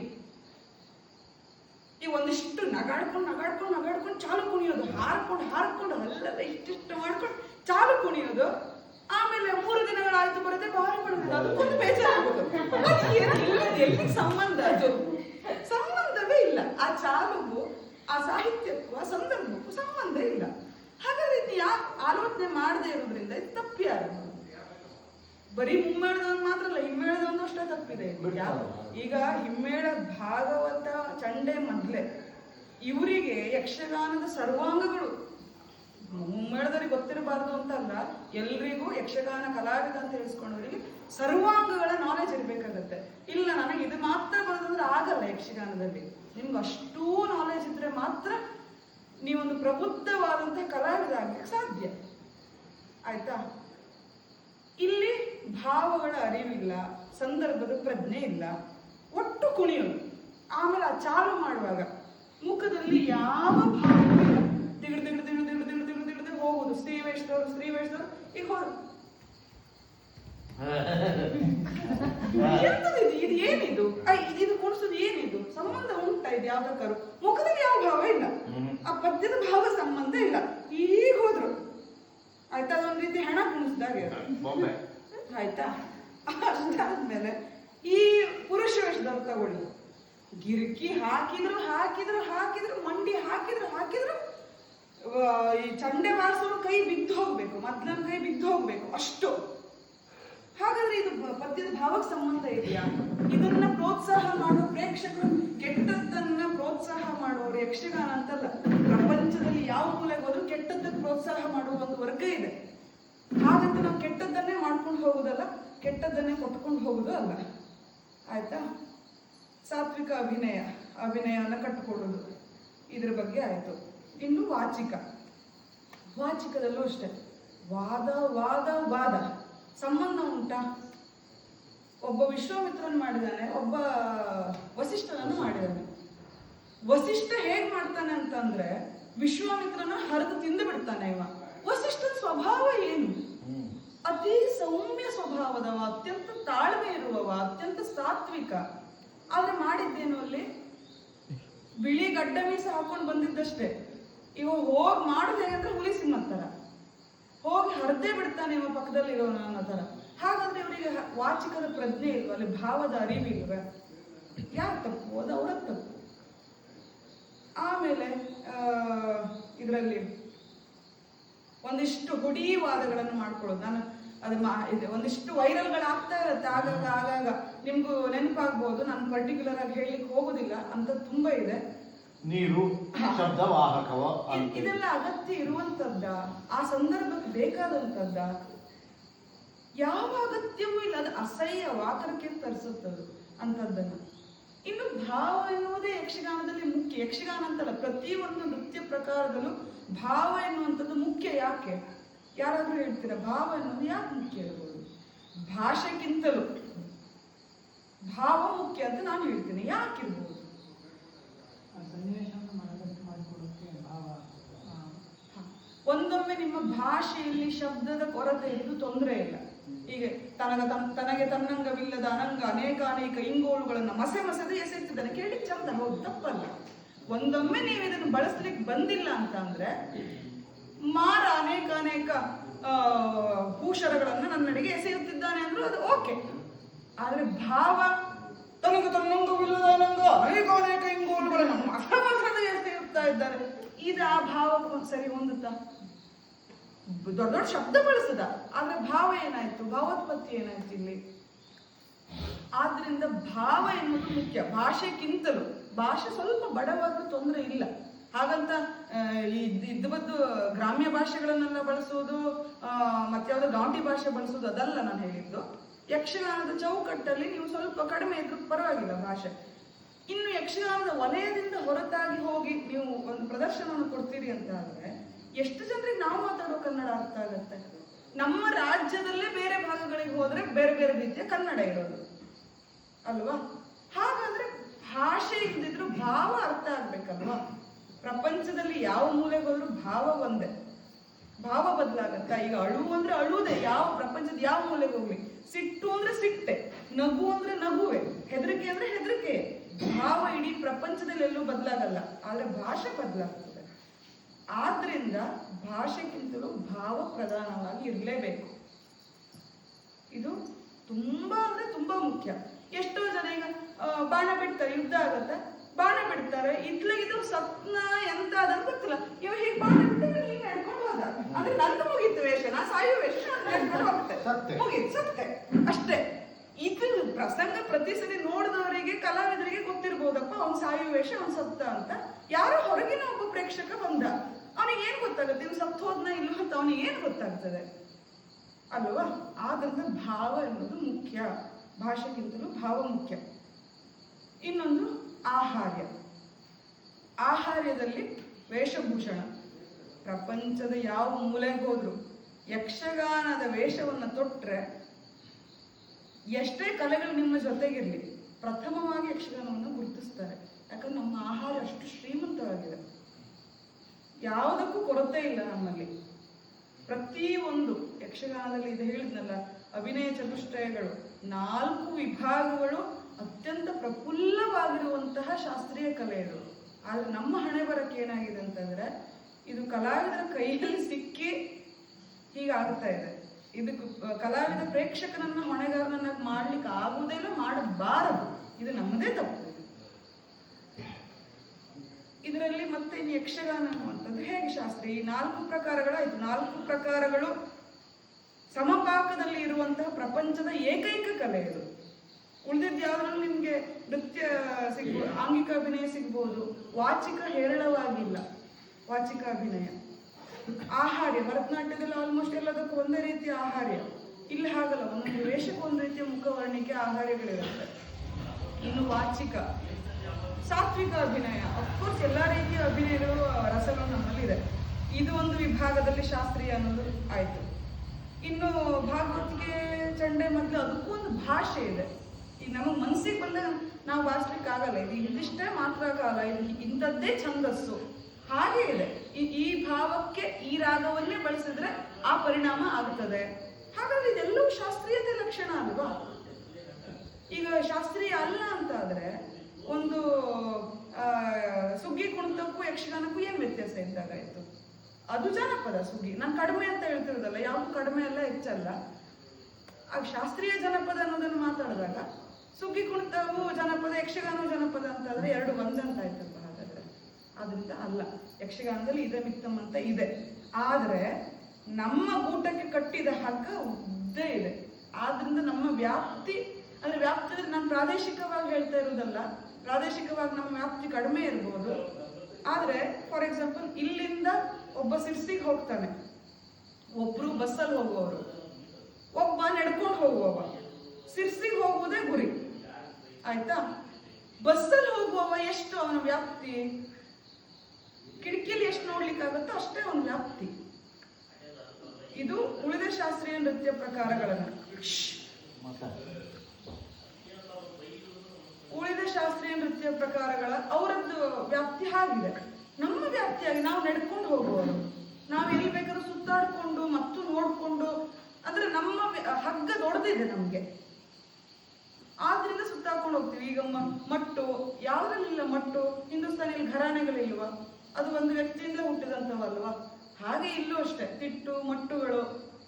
ಈ ಒಂದಿಷ್ಟು ನಗಾಡ್ಕೊಂಡು ನಗಾಡ್ಕೊಂಡು ನಗಾಡ್ಕೊಂಡು ಚಾಲು ಕುಣಿಯೋದು ಹಾರ್ಕೊಂಡು ಹಾರ್ಕೊಂಡು ಅಲ್ಲೆಲ್ಲ ಇಷ್ಟಿಷ್ಟು ಮಾಡ್ಕೊಂಡು ಚಾಲು ಕುಣಿಯೋದು. ಆಮೇಲೆ ಮೂರು ದಿನಗಳಾಯ್ತು ಬರುತ್ತೆ ಬಾರಿ ಬರುತ್ತೆ. ಅದಕ್ಕೊಂದು ಇಲ್ಲ, ಎಲ್ಲಿ ಸಂಬಂಧ ಅದು? ಸಂಬಂಧವೇ ಇಲ್ಲ. ಆ ಚಾಲುಗೂ ಆ ಸಾಹಿತ್ಯಕ್ಕೂ ಆ ಸಂದರ್ಭಕ್ಕೂ ಸಂಬಂಧ ಇಲ್ಲ. ಹಾಗಾದ್ರೆ ಇದು ಯಾಕೆ ಆಲೋಚನೆ ಮಾಡದೇ ಇರೋದ್ರಿಂದ ಇದು ತಪ್ಪಿ ಬರೀ ಮುಮ್ಮೇಳದವನ್ ಮಾತ್ರ ಅಲ್ಲ ಹಿಮ್ಮೇಳದವನು ಅಷ್ಟೇ ತಪ್ಪಿದೆ. ಈಗ ಹಿಮ್ಮೇಳ ಭಾಗವತ ಚಂಡೆ ಮೊದ್ಲೆ. ಇವರಿಗೆ ಯಕ್ಷಗಾನದ ಸರ್ವಾಂಗಗಳು. ಮುಮ್ಮೇಳದವರಿಗೆ ಗೊತ್ತಿರಬಾರ್ದು ಅಂತಲ್ಲ ಎಲ್ರಿಗೂ ಯಕ್ಷಗಾನ ಕಲಾವಿದ ಅಂತ ಹೇಳಿಸ್ಕೊಂಡವರಿಗೆ ಸರ್ವಾಂಗಗಳ ನಾಲೆಜ್ ಇರಬೇಕಾಗತ್ತೆ. ಇಲ್ಲ ನನಗೆ ಇದು ಮಾತ್ರ ಬರೋದಂದ್ರೆ ಆಗಲ್ಲ ಯಕ್ಷಗಾನದಲ್ಲಿ. ನಿಮ್ಗೆ ಅಷ್ಟೂ ನಾಲೆಜ್ ಇದ್ರೆ ಮಾತ್ರ ನೀವೊಂದು ಪ್ರಬುದ್ಧವಾದಂತಹ ಕಲಾವಿದ ಆಗ್ಲಿಕ್ಕೆ ಸಾಧ್ಯ. ಆಯ್ತಾ? ಇಲ್ಲಿ ಭಾವಗಳ ಅರಿವಿಲ್ಲ ಸಂದರ್ಭದ ಪ್ರಜ್ಞೆ ಇಲ್ಲ. ಒಟ್ಟು ಕುಣಿಯೋದು. ಆಮೇಲೆ ಆ ಚಾಲು ಮಾಡುವಾಗ ಮುಖದಲ್ಲಿ ಯಾವ ಭಾವವೂ ಇಲ್ಲ. ದಿಡ್ ದಿಡ್ ದಿಡ್ ದಿಡ್ ದಿಡ್ ದಿಡ್ ದಿಗಿಡು ಹೋಗುದು ಸ್ತ್ರೀ ವೇಷದವರು ಸ್ತ್ರೀ ವೇಷದವರು ಈಗ ಹೋದ್ರು. ಎಂತದಿದು ಇದು ಏನಿದು? ಇದು ಕುಣಿಸೋದು ಏನಿದು? ಸಂಬಂಧ ಉಂಟಾ ಇದು ಯಾವ್ದಕ್ಕಾರು ಮುಖದಲ್ಲಿ ಯಾವ ಭಾವ ಇಲ್ಲ. ಆ ಪದ್ಯದ ಭಾವ ಸಂಬಂಧ ಇಲ್ಲ. ಈಗ ಹೋದ್ರು. ಆಯ್ತಾ? ಅದೊಂದು ರೀತಿ ಹೆಣ ಕುಣಿಸ್ದಾಗೆ ಆಯ್ತಾ? ಅಷ್ಟಾದ್ಮೇಲೆ ಈ ಪುರುಷ ವೇಷದವ್ರು ತಗೊಳ್ಳಿ. ಗಿರ್ಕಿ ಹಾಕಿದ್ರು ಹಾಕಿದ್ರು ಹಾಕಿದ್ರು ಮಂಡಿ ಹಾಕಿದ್ರು ಹಾಕಿದ್ರು ಈ ಚಂಡೆ ಬಾರಿಸೋರು ಕೈ ಬಿದ್ದು ಹೋಗ್ಬೇಕು ಮದ್ಲನ್ ಕೈ ಬಿದ್ದು ಹೋಗ್ಬೇಕು ಅಷ್ಟು. ಹಾಗಾದ್ರೆ ಇದು ಪದ್ಯದ ಭಾವಕ್ಕೆ ಸಂಬಂಧ ಇದೆಯಾ? ಇದನ್ನ ಪ್ರೋತ್ಸಾಹ ಮಾಡೋ ಪ್ರೇಕ್ಷಕರು ಕೆಟ್ಟದ್ದನ್ನ ಪ್ರೋತ್ಸಾಹ ಮಾಡೋರು ಯಕ್ಷಗಾನ ಅಂತಲ್ಲ. ಪ್ರಪಂಚದಲ್ಲಿ ಯಾವ ಮೂಲೆಗೆ ಹೋದ್ರೂ ಕೆಟ್ಟದ್ದಕ್ಕೆ ಪ್ರೋತ್ಸಾಹ ಮಾಡುವ ಒಂದು ವರ್ಗ ಇದೆ. ಹಾಗಂತ ನಾವು ಕೆಟ್ಟದ್ದನ್ನೇ ಮಾಡ್ಕೊಂಡು ಹೋಗುದಲ್ಲ, ಕೆಟ್ಟದ್ದನ್ನೇ ಕೊಟ್ಕೊಂಡು ಹೋಗುದು ಅಲ್ಲ. ಆಯ್ತಾ? ಸಾತ್ವಿಕ ಅಭಿನಯ, ಅಭಿನಯನ ಕಟ್ಟಿಕೊಡೋದು ಇದ್ರ ಬಗ್ಗೆ ಆಯ್ತು. ಇನ್ನು ವಾಚಿಕ. ವಾಚಿಕದಲ್ಲೂ ಅಷ್ಟೇ. ವಾದ ವಾದ ವಾದ. ಸಂಬಂಧ ಉಂಟಾ? ಒಬ್ಬ ವಿಶ್ವಾಮಿತ್ರನ್ ಮಾಡಿದಾನೆ ಒಬ್ಬ ವಸಿಷ್ಠನನ್ನು ಮಾಡಿದಾನೆ ವಸಿಷ್ಠ ಹೇಗ್ ಮಾಡ್ತಾನೆ ಅಂತಂದ್ರೆ ವಿಶ್ವಾಮಿತ್ರನ ಹರಿದು ತಿಂದು ಬಿಡ್ತಾನೆ ಇವ. ವಸಿಷ್ಠನ ಸ್ವಭಾವ ಏನು? ಅತಿ ಸೌಮ್ಯ ಸ್ವಭಾವದವ ಅತ್ಯಂತ ತಾಳ್ಮೆ ಇರುವವ ಅತ್ಯಂತ ಸಾತ್ವಿಕ. ಆದ್ರೆ ಮಾಡಿದ್ದೇನು ಅಲ್ಲಿ? ಬಿಳಿ ಗಡ್ಡ ಮೀಸ ಹಾಕೊಂಡು ಬಂದಿದ್ದಷ್ಟೇ. ಇವ ಹೋಗಿ ಮಾಡುದು ಹೇಗಂದ್ರೆ ಹುಲಿ ಸಿಂಹತ್ತರ ಹೋಗಿ ಹರಿದೇ ಬಿಡ್ತಾನೆ ಇವ ಪಕ್ಕದಲ್ಲಿ ಇರೋ ಅನ್ನೋ ತರ. ಹಾಗಾದ್ರೆ ಇವರಿಗೆ ವಾಚಿಕದ ಪ್ರಜ್ಞೆ ಇಲ್ವ? ಅಲ್ಲಿ ಭಾವದ ಅರಿವಿಲ್ವ? ಯಾರು ತಪ್ಪು? ಅದು ಅವರ ತಪ್ಪು. ಆಮೇಲೆ ಇದರಲ್ಲಿ ಒಂದಿಷ್ಟು ಹುಡಿ ವಾದಗಳನ್ನು ಮಾಡ್ಕೊಳ್ಳೋದು. ನಾನು ಅದು ಮಾ ಇದೆ ಒಂದಿಷ್ಟು ವೈರಲ್ಗಳಾಗ್ತಾ ಇರುತ್ತೆ. ಆಗಾಗ ಆಗಾಗ ನಿಮ್ಗೂ ನೆನಪಾಗ್ಬೋದು. ನಾನು ಪರ್ಟಿಕ್ಯುಲರ್ ಆಗಿ ಹೇಳಲಿಕ್ಕೆ ಹೋಗೋದಿಲ್ಲ. ಅಂತ ತುಂಬಾ ಇದೆ. ನೀರು ಇದೆಲ್ಲ ಅಗತ್ಯ ಇರುವಂತದ್ದ ಆ ಸಂದರ್ಭಕ್ಕೆ ಬೇಕಾದಂತದ್ದ ಯಾವ ಅಗತ್ಯವೂ ಇಲ್ಲ. ಅದು ಅಸಹ್ಯ ವಾತರಕ್ಕೆ ತರಿಸುತ್ತದು ಅಂತದ್ದನ್ನು ಇನ್ನು ಭಾವ ಎನ್ನುವುದೇ ಯಕ್ಷಗಾನದಲ್ಲಿ ಮುಖ್ಯ. ಯಕ್ಷಗಾನ ಅಂತಲ್ಲ ಪ್ರತಿ ಒಂದು ನೃತ್ಯ ಪ್ರಕಾರದಲ್ಲೂ ಭಾವ ಎನ್ನುವಂಥದ್ದು ಮುಖ್ಯ. ಯಾಕೆ? ಯಾರಾದರೂ ಹೇಳ್ತೀರಾ ಭಾವ ಎನ್ನುವುದು ಯಾಕೆ ಮುಖ್ಯ ಇರಬಹುದು ಭಾಷೆಗಿಂತಲೂ ಭಾವ ಮುಖ್ಯ ಅಂತ ನಾನು ಹೇಳ್ತೀನಿ. ಯಾಕಿರ್ಬೋದು ಒಂದೊಮ್ಮೆ ನಿಮ್ಮ ಭಾಷೆಯಲ್ಲಿ ಶಬ್ದದ ಕೊರತೆ ಇದ್ದು ತೊಂದರೆ ಇಲ್ಲ. ಹೀಗೆ ತನಗ ತನ್- ತನಗೆ ತನ್ನಂಗವಿಲ್ಲದ ಅನಂಗ ಅನೇಕ ಅನೇಕ ಇಂಗೋಲುಗಳನ್ನ ಮಸೆ ಮಸೆದು ಎಸೆಯುತ್ತಿದ್ದಾನೆ. ಕೇಳಿ ಚಂದ, ಹೌದು, ತಪ್ಪಲ್ಲ. ಒಂದೊಮ್ಮೆ ನೀವು ಇದನ್ನು ಬಳಸ್ಲಿಕ್ಕೆ ಬಂದಿಲ್ಲ ಅಂತ ಅಂದ್ರೆ ಮಾರ ಅನೇಕ ಅನೇಕ ಭೂಷರಗಳನ್ನ ನನ್ನಡೆಗೆ ಎಸೆಯುತ್ತಿದ್ದಾನೆ ಅಂದ್ರೂ ಅದು ಓಕೆ. ಆದ್ರೆ ಭಾವ ತನಗ ತನ್ನಂಗವಿಲ್ಲದ ಅನಂಗ ಅನೇಕ ಅನೇಕ ಇಂಗೋಲುಗಳನ್ನ ಮಸ ಮಸೆದು ಎಸೆಯುತ್ತಾ ಇದ್ದಾರೆ. ಇದು ಆ ಭಾವಕ್ಕೂ ಸರಿ ಹೊಂದುತ್ತಾ? ದೊಡ್ಡ ದೊಡ್ಡ ಶಬ್ದ ಬಳಸದ. ಆದ್ರೆ ಭಾವ ಏನಾಯ್ತು? ಭಾವೋತ್ಪತ್ತಿ ಏನಾಯ್ತು ಇಲ್ಲಿ? ಆದ್ರಿಂದ ಭಾವ ಎನ್ನುವುದು ಮುಖ್ಯ. ಭಾಷೆಗಿಂತಲೂ, ಭಾಷೆ ಸ್ವಲ್ಪ ಬಡವಾದ್ರೂ ತೊಂದರೆ ಇಲ್ಲ. ಹಾಗಂತ ಈ ಇದ್- ಇದ್ದು ಬದ್ದು ಗ್ರಾಮ್ಯ ಭಾಷೆಗಳನ್ನೆಲ್ಲ ಬಳಸುವುದು ಮತ್ತೆ ಯಾವುದೋ ಗಾಂಟಿ ಭಾಷೆ ಬಳಸುವುದು ಅದಲ್ಲ ನಾನು ಹೇಳಿದ್ದು. ಯಕ್ಷಗಾನದ ಚೌಕಟ್ಟಲ್ಲಿ ನೀವು ಸ್ವಲ್ಪ ಕಡಿಮೆ ಇದ್ರೂ ಪರವಾಗಿಲ್ಲ ಭಾಷೆ. ಇನ್ನು ಯಕ್ಷಗಾನದ ವಲಯದಿಂದ ಹೊರತಾಗಿ ಹೋಗಿ ನೀವು ಒಂದು ಪ್ರದರ್ಶನವನ್ನು ಕೊಡ್ತೀರಿ ಅಂತ ಆದ್ರೆ ಎಷ್ಟು ಜನರಿಗೆ ನಾವು ಮಾತಾಡೋ ಕನ್ನಡ ಅರ್ಥ ಆಗುತ್ತೆ? ನಮ್ಮ ರಾಜ್ಯದಲ್ಲೇ ಬೇರೆ ಭಾಗಗಳಿಗೆ ಹೋದ್ರೆ ಬೇರೆ ಬೇರೆ ರೀತಿಯ ಕನ್ನಡ ಇರೋದು. ಅಲ್ವಾ? ಹಾಗಾದ್ರೆ ಭಾಷೆ ಇಲ್ದಿದ್ರು ಭಾವ ಅರ್ಥ ಆಗ್ಬೇಕಲ್ವಾ? ಪ್ರಪಂಚದಲ್ಲಿ ಯಾವ ಮೂಲೆಗೆ ಹೋದ್ರು ಭಾವ ಒಂದೇ. ಭಾವ ಬದಲಾಗತ್ತ. ಈಗ ಅಳು ಅಂದ್ರೆ ಅಳುವುದೇ ಯಾವ ಪ್ರಪಂಚದ ಯಾವ ಮೂಲೆಗೆ ಹೋಗ್ಲಿ? ಸಿಟ್ಟು ಅಂದ್ರೆ ಸಿಟ್ಟೆ. ನಗು ಅಂದ್ರೆ ನಗುವೆ. ಹೆದರಿಕೆ ಅಂದ್ರೆ ಹೆದರಿಕೆ. ಭಾವ ಇಡೀ ಪ್ರಪಂಚದಲ್ಲಿ ಎಲ್ಲೂ ಬದಲಾಗಲ್ಲ. ಆದ್ರೆ ಭಾಷೆ ಬದಲಾಗ್ತದೆ. ಆದ್ರಿಂದ ಭಾಷೆಗಿಂತಲೂ ಭಾವ ಪ್ರಧಾನವಾಗಿ ಇರಲೇಬೇಕು. ಇದು ತುಂಬಾ ಅಂದ್ರೆ ತುಂಬಾ ಮುಖ್ಯ. ಎಷ್ಟೋ ಜನ ಈಗ ಬಾಣ ಬಿಡ್ತಾರೆ ಯುದ್ಧ ಆಗತ್ತೆ. ಬಾಣ ಬಿಡ್ತಾರೆ ಇತ್ಲಾಗಿದ್ದು ಸತ್ನ ಎಂತ ಅದಂತ ಗೊತ್ತಿಲ್ಲ. ಇವ ಹೀಗೆ ಬಾಣ ಬಿಟ್ಟಿದ್ರೆ ಹೀಗೆ ನಡ್ಕೊಂಡು ಹೋದ. ಅಂದ್ರೆ ನಂದು ಮುಗೀತು ವೇಷ ನಾ ಸಾಯೋ ವೇಷ ನಡ್ಕೊಂಡು. ಮುಗೀತು ಸತ್ತೆ ಅಷ್ಟೇ. ಇದು ಪ್ರಸಂಗ ಪ್ರತಿ ಸರಿ ನೋಡಿದವರಿಗೆ ಕಲಾವಿದರಿಗೆ ಗೊತ್ತಿರ್ಬೋದಪ್ಪ ಅವ್ನ್ ಸಾಯೋ ವೇಷ ಅವ್ನ್ ಸತ್ತ ಅಂತ. ಯಾರೋ ಹೊರಗಿನ ಒಬ್ಬ ಪ್ರೇಕ್ಷಕ ಬಂದ. ಅವನಿಗೆ ಏನ್ ಗೊತ್ತಾಗುತ್ತೆ? ಇವ್ ಸತ್ತು ಹೋದ್ನ ಇಲ್ಲೋ ಅಂತ ಅವನಿಗೆ ಏನು ಗೊತ್ತಾಗ್ತದೆ? ಅಲ್ವಾ? ಆದ್ರಿಂದ ಭಾವ ಎನ್ನುವುದು ಮುಖ್ಯ. ಭಾಷೆಗಿಂತಲೂ ಭಾವ ಮುಖ್ಯ. ಇನ್ನೊಂದು ಆಹಾರ್ಯ. ಆಹಾರ್ಯದಲ್ಲಿ ವೇಷಭೂಷಣ. ಪ್ರಪಂಚದ ಯಾವ ಮೂಲೆಗೆ ಯಕ್ಷಗಾನದ ವೇಷವನ್ನು ತೊಟ್ಟರೆ ಎಷ್ಟೇ ಕಲೆಗಳು ನಿಮ್ಮ ಜೊತೆಗಿರಲಿ ಪ್ರಥಮವಾಗಿ ಯಕ್ಷಗಾನವನ್ನು ಗುರುತಿಸ್ತಾರೆ. ಯಾಕಂದ್ರೆ ನಮ್ಮ ಆಹಾರ ಅಷ್ಟು ಶ್ರೀಮಂತವಾಗಿದೆ. ಯಾವುದಕ್ಕೂ ಕೊರತೆ ಇಲ್ಲ ನಮ್ಮಲ್ಲಿ ಪ್ರತಿಯೊಂದು ಯಕ್ಷಗಾನದಲ್ಲಿ ಇದು ಹೇಳಿದ್ನಲ್ಲ, ಅಭಿನಯ ಚತುಷ್ಟಯಗಳು, ನಾಲ್ಕು ವಿಭಾಗಗಳು ಅತ್ಯಂತ ಪ್ರಫುಲ್ಲವಾಗಿರುವಂತಹ ಶಾಸ್ತ್ರೀಯ ಕಲೆಗಳು. ಆದ್ರೆ ನಮ್ಮ ಹಣೆ ಬರಕ್ಕೆ ಏನಾಗಿದೆ ಅಂತಂದ್ರೆ, ಇದು ಕಲಾವಿದರ ಕೈಯಲ್ಲಿ ಸಿಕ್ಕಿ ಹೀಗಾಗ್ತಾ ಇದೆ. ಇದಕ್ಕೆ ಕಲಾವಿದ ಪ್ರೇಕ್ಷಕನನ್ನ ಹೊಣೆಗಾರನನ್ನ ಮಾಡ್ಲಿಕ್ಕೆ ಆಗುವುದೇ ಮಾಡಬಾರದು. ಇದು ನಮ್ಮದೇ ತಪ್ಪು. ಇದರಲ್ಲಿ ಮತ್ತೆ ಇನ್ನು ಯಕ್ಷಗಾನ ಅನ್ನುವಂಥದ್ದು. ಹೇಗೆ ಶಾಸ್ತ್ರ? ಈ ನಾಲ್ಕು ಇದು ನಾಲ್ಕು ಪ್ರಕಾರಗಳು ಸಮಪಾಕದಲ್ಲಿ ಇರುವಂತಹ ಪ್ರಪಂಚದ ಏಕೈಕ ಕಲೆ ಇದು. ಉಳಿದಿದ್ದು ಯಾವ್ದ್ರಲ್ಲಿ ನಿಮ್ಗೆ ನೃತ್ಯ ಸಿಗ್ಬೋದು ಆಂಗಿಕ ಅಭಿನಯ ಸಿಗ್ಬೋದು. ವಾಚಿಕ ಹೇರಳವಾಗಿಲ್ಲ. ವಾಚಿಕ ಅಭಿನಯ ಆಹಾರ್ಯ. ಭರತನಾಟ್ಯದಲ್ಲಿ ಆಲ್ಮೋಸ್ಟ್ ಎಲ್ಲದಕ್ಕೂ ಒಂದೇ ರೀತಿಯ ಆಹಾರ್ಯ. ಇಲ್ಲಿ ಹಾಗಲ್ಲ. ಒಂದೊಂದು ವೇಷಕ್ಕೆ ಒಂದು ರೀತಿಯ ಮುಖವರ್ಣಿಕೆ, ಆಹಾರ್ಯಗಳಿರುತ್ತೆ. ಇನ್ನು ವಾಚಿಕ. ಸಾತ್ವಿಕ ಅಭಿನಯ. ಅಫ್ಕೋರ್ಸ್ ಎಲ್ಲ ರೀತಿಯ ಅಭಿನಯಗಳು ರಸಗಳು ನಮ್ಮಲ್ಲಿದೆ. ಇದು ಒಂದು ವಿಭಾಗದಲ್ಲಿ ಶಾಸ್ತ್ರೀಯ ಅನ್ನೋದು ಆಯ್ತು. ಇನ್ನು ಭಾಗವತಿಗೆ ಚಂಡೆ ಮೊದಲು ಅದಕ್ಕೂ ಒಂದು ಭಾಷೆ ಇದೆ. ಈಗ ನಮಗೆ ಮನಸ್ಸಿಗೆ ಬಂದಾಗ ನಾವು ಬಾರಿಸ್ಲಿಕ್ಕೆ ಆಗಲ್ಲ. ಇದು ಇಂದಿಷ್ಟೇ ಮಾತ್ರ ಕಾಲ. ಇದು ಇಂಥದ್ದೇ ಛಂದಸ್ಸು. ಹಾಗೆ ಇದೆ. ಈ ಈ ಭಾವಕ್ಕೆ ಈ ರಾಗವನ್ನೇ ಬಳಸಿದ್ರೆ ಆ ಪರಿಣಾಮ ಆಗ್ತದೆ. ಹಾಗಾದ್ರೆ ಇದೆಲ್ಲವೂ ಶಾಸ್ತ್ರೀಯತೆ ಲಕ್ಷಣ ಅಲ್ವಾ? ಈಗ ಶಾಸ್ತ್ರೀಯ ಅಲ್ಲ ಅಂತ ಆದ್ರೆ ಒಂದು ಆ, ಸುಗ್ಗಿ ಕುಣಿತಕ್ಕೂ ಯಕ್ಷಗಾನಕ್ಕೂ ಏನು ವ್ಯತ್ಯಾಸ ಇದ್ದಾಗ ಆಯಿತು? ಅದು ಜನಪದ ಸುಗ್ಗಿ. ನಾನು ಕಡಿಮೆ ಅಂತ ಹೇಳ್ತಿರೋದಲ್ಲ ಯಾವುದು ಕಡಿಮೆ ಅಲ್ಲ ಹೆಚ್ಚಲ್ಲ. ಆಗ ಶಾಸ್ತ್ರೀಯ ಜನಪದ ಅನ್ನೋದನ್ನು ಮಾತಾಡಿದಾಗ ಸುಗ್ಗಿ ಕುಣಿತವು ಜನಪದ ಯಕ್ಷಗಾನವು ಜನಪದ ಅಂತಾದ್ರೆ ಎರಡು ಒಂದಂತ ಆಯ್ತಲ್ಲ ಹಾಗಾದ್ರೆ? ಆದ್ರಿಂದ ಅಲ್ಲ. ಯಕ್ಷಗಾನದಲ್ಲಿ ಇದೆ ಮಿತ್ತಮ್ ಅಂತ ಇದೆ. ಆದ್ರೆ ನಮ್ಮ ಊಟಕ್ಕೆ ಕಟ್ಟಿದ ಹಗ್ಗ ಉದ್ದೇ ಇದೆ. ಆದ್ರಿಂದ ನಮ್ಮ ವ್ಯಾಪ್ತಿ ಅಂದ್ರೆ ವ್ಯಾಪ್ತಿ ನಾನು ಪ್ರಾದೇಶಿಕವಾಗಿ ಹೇಳ್ತಾ ಇರೋದಲ್ಲ ಪ್ರಾದೇಶಿಕವಾಗಿ ನಮ್ಮ ವ್ಯಾಪ್ತಿ ಕಡಿಮೆ ಇರ್ಬೋದು. ಆದರೆ ಫಾರ್ ಎಕ್ಸಾಂಪಲ್ ಇಲ್ಲಿಂದ ಒಬ್ಬ ಸಿರ್ಸಿಗೆ ಹೋಗ್ತಾನೆ. ಒಬ್ಬರು ಬಸ್ಸಲ್ಲಿ ಹೋಗುವವರು. ಒಬ್ಬ ನಡ್ಕೊಂಡು ಹೋಗುವವ. ಸಿರ್ಸಿಗೆ ಹೋಗುವುದೇ ಗುರಿ. ಆಯ್ತಾ? ಬಸ್ಸಲ್ಲಿ ಹೋಗುವವ ಎಷ್ಟು ಅವನ ವ್ಯಾಪ್ತಿ? ಕಿಟಕಿಲಿ ಎಷ್ಟು ನೋಡ್ಲಿಕ್ಕಾಗುತ್ತೋ ಅಷ್ಟೇ ಅವನ ವ್ಯಾಪ್ತಿ. ಇದು ಉಳಿದ ಶಾಸ್ತ್ರೀಯ ನೃತ್ಯ ಪ್ರಕಾರಗಳನ್ನು. ಉಳಿದ ಶಾಸ್ತ್ರೀಯ ನೃತ್ಯ ಪ್ರಕಾರಗಳ ಅವರದ್ದು ವ್ಯಾಪ್ತಿ ಆಗಿದೆ ನಮ್ಮ ವ್ಯಾಪ್ತಿಯಾಗಿ ನಾವು ನಡ್ಕೊಂಡು ಹೋಗುವವರು. ನಾವು ಎಲ್ಲಿ ಬೇಕಾದ್ರೂ ಸುತ್ತಾಡಿಕೊಂಡು ಮತ್ತು ನೋಡಿಕೊಂಡು, ಅಂದ್ರೆ ನಮ್ಮ ಹಗ್ಗ ದೊಡ್ಡದಿದೆ ನಮಗೆ. ಆದ್ರಿಂದ ಸುತ್ತಾಕೊಂಡು ಹೋಗ್ತೀವಿ. ಈಗ ಮಟ್ಟು, ಯಾವ್ದ್ರಲ್ಲಿಲ್ಲ ಮಟ್ಟು? ಹಿಂದೂಸ್ತಾನಿಯಲ್ಲಿ ಘರಾಣೆಗಳಿಲ್ವಾ ಅದು ಒಂದು ವ್ಯಕ್ತಿಯಿಂದ ಹುಟ್ಟಿದಂಥವಲ್ವಾ? ಹಾಗೆ ಇಲ್ಲೂ ಅಷ್ಟೇ. ತಿಟ್ಟು, ಮಟ್ಟುಗಳು.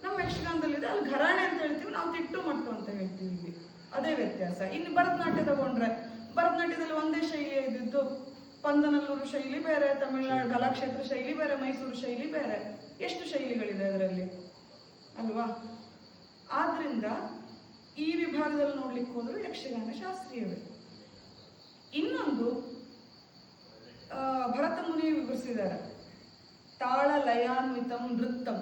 ನಮ್ಮ ಯಕ್ಷಗಾನದಲ್ಲಿದೆ. ಅಲ್ಲಿ ಘರಾಣೆ ಅಂತ ಹೇಳ್ತೀವಿ. ನಾವು ತಿಟ್ಟು, ಮಟ್ಟು ಅಂತ ಹೇಳ್ತೀವಿ ಇಲ್ಲಿ. ಅದೇ ವ್ಯತ್ಯಾಸ. ಇನ್ನು ಭರತನಾಟ್ಯ ತಗೊಂಡ್ರೆ ಭರತನಾಟ್ಯದಲ್ಲಿ ಒಂದೇ ಶೈಲಿ ಇದ್ದಿದ್ದು. ಪಂದನಲ್ಲೂರು ಶೈಲಿ ಬೇರೆ, ತಮಿಳುನಾಡು ಕಲಾಕ್ಷೇತ್ರ ಶೈಲಿ ಬೇರೆ, ಮೈಸೂರು ಶೈಲಿ ಬೇರೆ. ಎಷ್ಟು ಶೈಲಿಗಳಿದೆ ಅದರಲ್ಲಿ? ಅಲ್ವಾ? ಆದ್ರಿಂದ ಈ ವಿಭಾಗದಲ್ಲಿ ನೋಡ್ಲಿಕ್ಕೆ ಹೋದ್ರೆ ಯಕ್ಷಗಾನ ಶಾಸ್ತ್ರೀಯವೇ. ಇನ್ನೊಂದು ಭರತ ಮುನಿ ವಿವರಿಸಿದ್ದಾರೆ. ತಾಳ ಲಯಾನ್ವಿತಂ ನೃತ್ತಂ,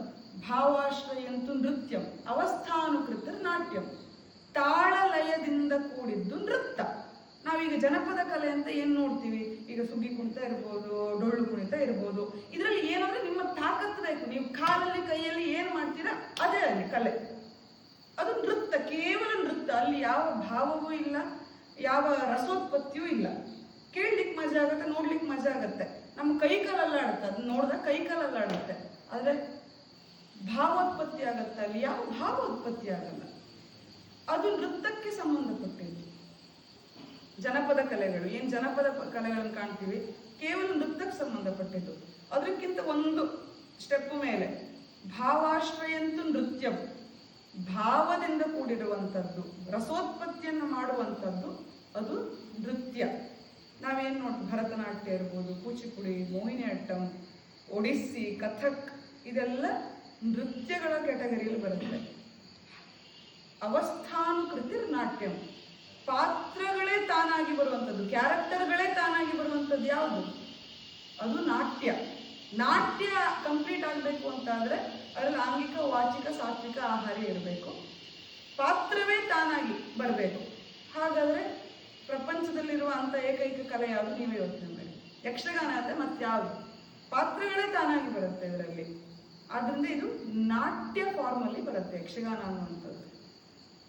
ಭಾವಾಶ್ರಯಂತು ನೃತ್ಯಂ, ಅವಸ್ಥಾನುಕೃತ ನಾಟ್ಯಂ. ತಾಳ ಲಯದಿಂದ ಕೂಡಿದ್ದು ನೃತ್ಯ. ನಾವೀಗ ಜನಪದ ಕಲೆ ಅಂತ ಏನು ನೋಡ್ತೀವಿ? ಈಗ ಸುಗ್ಗಿ ಕುಣಿತ ಇರ್ಬೋದು, ಡೊಳ್ಳು ಕುಣಿತ ಇರ್ಬೋದು. ಇದರಲ್ಲಿ ಏನಂದ್ರೆ ನಿಮ್ಮ ತಾಕತ್ತು ಬೇಕು ನೀವು ಕಾಲಲ್ಲಿ, ಕೈಯಲ್ಲಿ ಏನು ಮಾಡ್ತೀರಾ? ಅದೇ ಅಲ್ಲಿ ಕಲೆ. ಅದು ನೃತ್ಯ. ಕೇವಲ ನೃತ್ಯ. ಅಲ್ಲಿ ಯಾವ ಭಾವವೂ ಇಲ್ಲ. ಯಾವ ರಸೋತ್ಪತ್ತಿಯೂ ಇಲ್ಲ. ಕೇಳಲಿಕ್ಕೆ ಮಜಾ ಆಗುತ್ತೆ, ನೋಡ್ಲಿಕ್ಕೆ ಮಜಾ ಆಗುತ್ತೆ. ನಮ್ಮ ಕೈ ಕಾಲಲ್ಲಾಡುತ್ತೆ ಅದನ್ನ ನೋಡಿದಾಗ ಕೈ ಕಾಲಲ್ಲಾಡುತ್ತೆ ಆದರೆ ಭಾವೋತ್ಪತ್ತಿ ಆಗುತ್ತೆ ಅಲ್ಲಿ. ಯಾವ ಭಾವೋತ್ಪತ್ತಿ ಆಗಲ್ಲ. ಅದು ನೃತ್ಯಕ್ಕೆ ಸಂಬಂಧಪಟ್ಟಿದ್ದು. ಜನಪದ ಕಲೆಗಳು, ಏನು ಜನಪದ ಕಲೆಗಳನ್ನು ಕಾಣ್ತೀವಿ, ಕೇವಲ ನೃತ್ಯಕ್ಕೆ ಸಂಬಂಧಪಟ್ಟಿದ್ದು. ಅದಕ್ಕಿಂತ ಒಂದು ಸ್ಟೆಪ್ ಮೇಲೆ, ಭಾವಾಶ್ರಯಂತೂ ನೃತ್ಯ. ಭಾವದಿಂದ ಕೂಡಿರುವಂಥದ್ದು, ರಸೋತ್ಪತ್ತಿಯನ್ನು ಮಾಡುವಂಥದ್ದು ಅದು ನೃತ್ಯ. ನಾವೇನು ನೋಡ್ತೀವಿ ಭರತನಾಟ್ಯ ಇರ್ಬೋದು, ಕೂಚಿಪುಡಿ, ಮೋಹಿನಿಯಟ್ಟಂ, ಒಡಿಸ್ಸಿ, ಕಥಕ್, ಇದೆಲ್ಲ ನೃತ್ಯಗಳ ಕ್ಯಾಟಗರಿಯಲ್ಲಿ ಬರುತ್ತೆ. ಅವಸ್ಥಾನುಕೃತಿ ನಾಟ್ಯಂ. ಪಾತ್ರಗಳೇ ತಾನಾಗಿ ಬರುವಂಥದ್ದು, ಕ್ಯಾರೆಕ್ಟರ್ಗಳೇ ತಾನಾಗಿ ಬರುವಂಥದ್ದು ಯಾವುದು? ಅದು ನಾಟ್ಯ. ನಾಟ್ಯ ಕಂಪ್ಲೀಟ್ ಆಗಬೇಕು ಅಂತಂದ್ರೆ ಅದರಲ್ಲಿ ಆಂಗಿಕ, ವಾಚಿಕ, ಸಾತ್ವಿಕ ಆಹಾರ ಇರಬೇಕು. ಪಾತ್ರವೇ ತಾನಾಗಿ ಬರಬೇಕು. ಹಾಗಾದ್ರೆ ಪ್ರಪಂಚದಲ್ಲಿರುವ ಅಂಥ ಏಕೈಕ ಕಲೆ ಯಾವುದು? ನೀವೇ ಯೋಚನೆ ಮಾಡಿ. ಯಕ್ಷಗಾನ ಆದರೆ ಮತ್ಯಾವುದು? ಪಾತ್ರಗಳೇ ತಾನಾಗಿ ಬರುತ್ತೆ ಇದರಲ್ಲಿ. ಆದ್ದರಿಂದ ಇದು ನಾಟ್ಯ ಫಾರ್ಮಲ್ಲಿ ಬರುತ್ತೆ ಯಕ್ಷಗಾನ ಅನ್ನುವಂಥದ್ದು.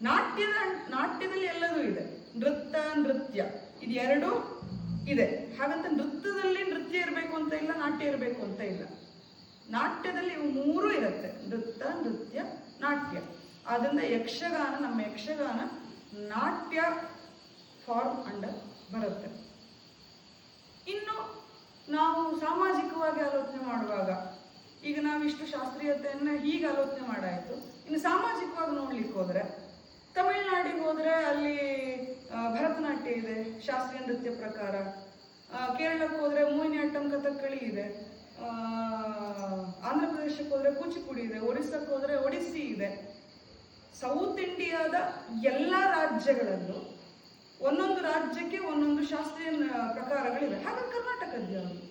ನಾಟ್ಯದ, ನಾಟ್ಯದಲ್ಲಿ ಎಲ್ಲದೂ ಇದೆ. ನೃತ್ಯ ನೃತ್ಯ. ಇದು ಎರಡು ಇದೆ. ಹಾಗಂತ ನೃತ್ಯದಲ್ಲಿ ನೃತ್ಯ ಇರಬೇಕು ಅಂತ ಇಲ್ಲ, ನಾಟ್ಯ ಇರಬೇಕು ಅಂತ ಇಲ್ಲ. ನಾಟ್ಯದಲ್ಲಿ ಇವು ಮೂರು ಇರುತ್ತೆ. ನೃತ್ಯ ನೃತ್ಯ, ನಾಟ್ಯ. ಆದ್ರಿಂದ ಯಕ್ಷಗಾನ, ನಮ್ಮ ಯಕ್ಷಗಾನ ನಾಟ್ಯ ಫಾರ್ಮ್ ಅಂಡರ್ ಬರುತ್ತೆ. ಇನ್ನು ನಾವು ಸಾಮಾಜಿಕವಾಗಿ ಆಲೋಚನೆ ಮಾಡುವಾಗ, ಈಗ ನಾವಿಷ್ಟು ಶಾಸ್ತ್ರೀಯತೆಯನ್ನು ಹೀಗೆ ಆಲೋಚನೆ ಮಾಡಾಯಿತು. ಇನ್ನು ಸಾಮಾಜಿಕವಾಗಿ ನೋಡ್ಲಿಕ್ಕೆ ಹೋದ್ರೆ ತಮಿಳ್ನಾಡಿಗೆ ಹೋದ್ರೆ ಅಲ್ಲಿ ಭರತನಾಟ್ಯ ಇದೆ, ಶಾಸ್ತ್ರೀಯ ನೃತ್ಯ ಪ್ರಕಾರ. ಕೇರಳಕ್ಕೆ ಹೋದ್ರೆ ಮೋಹಿನಿಯಾಟ್ಟಂ ಕಥಕ್ಕಳಿ ಇದೆ. ಆಂಧ್ರ ಪ್ರದೇಶಕ್ಕೆ ಹೋದ್ರೆ ಕೂಚಿಪುಡಿ ಇದೆ. ಒರಿಸ್ಸಕ್ಕೆ ಹೋದ್ರೆ ಒಡಿಸ್ಸಿ ಇದೆ. ಸೌತ್ ಇಂಡಿಯಾದ ಎಲ್ಲ ರಾಜ್ಯಗಳಲ್ಲೂ ಒಂದೊಂದು ರಾಜ್ಯಕ್ಕೆ ಒಂದೊಂದು ಶಾಸ್ತ್ರೀಯ ಪ್ರಕಾರಗಳಿವೆ. ಹಾಗಾಗಿ ಕರ್ನಾಟಕದ ಯಾವುದು?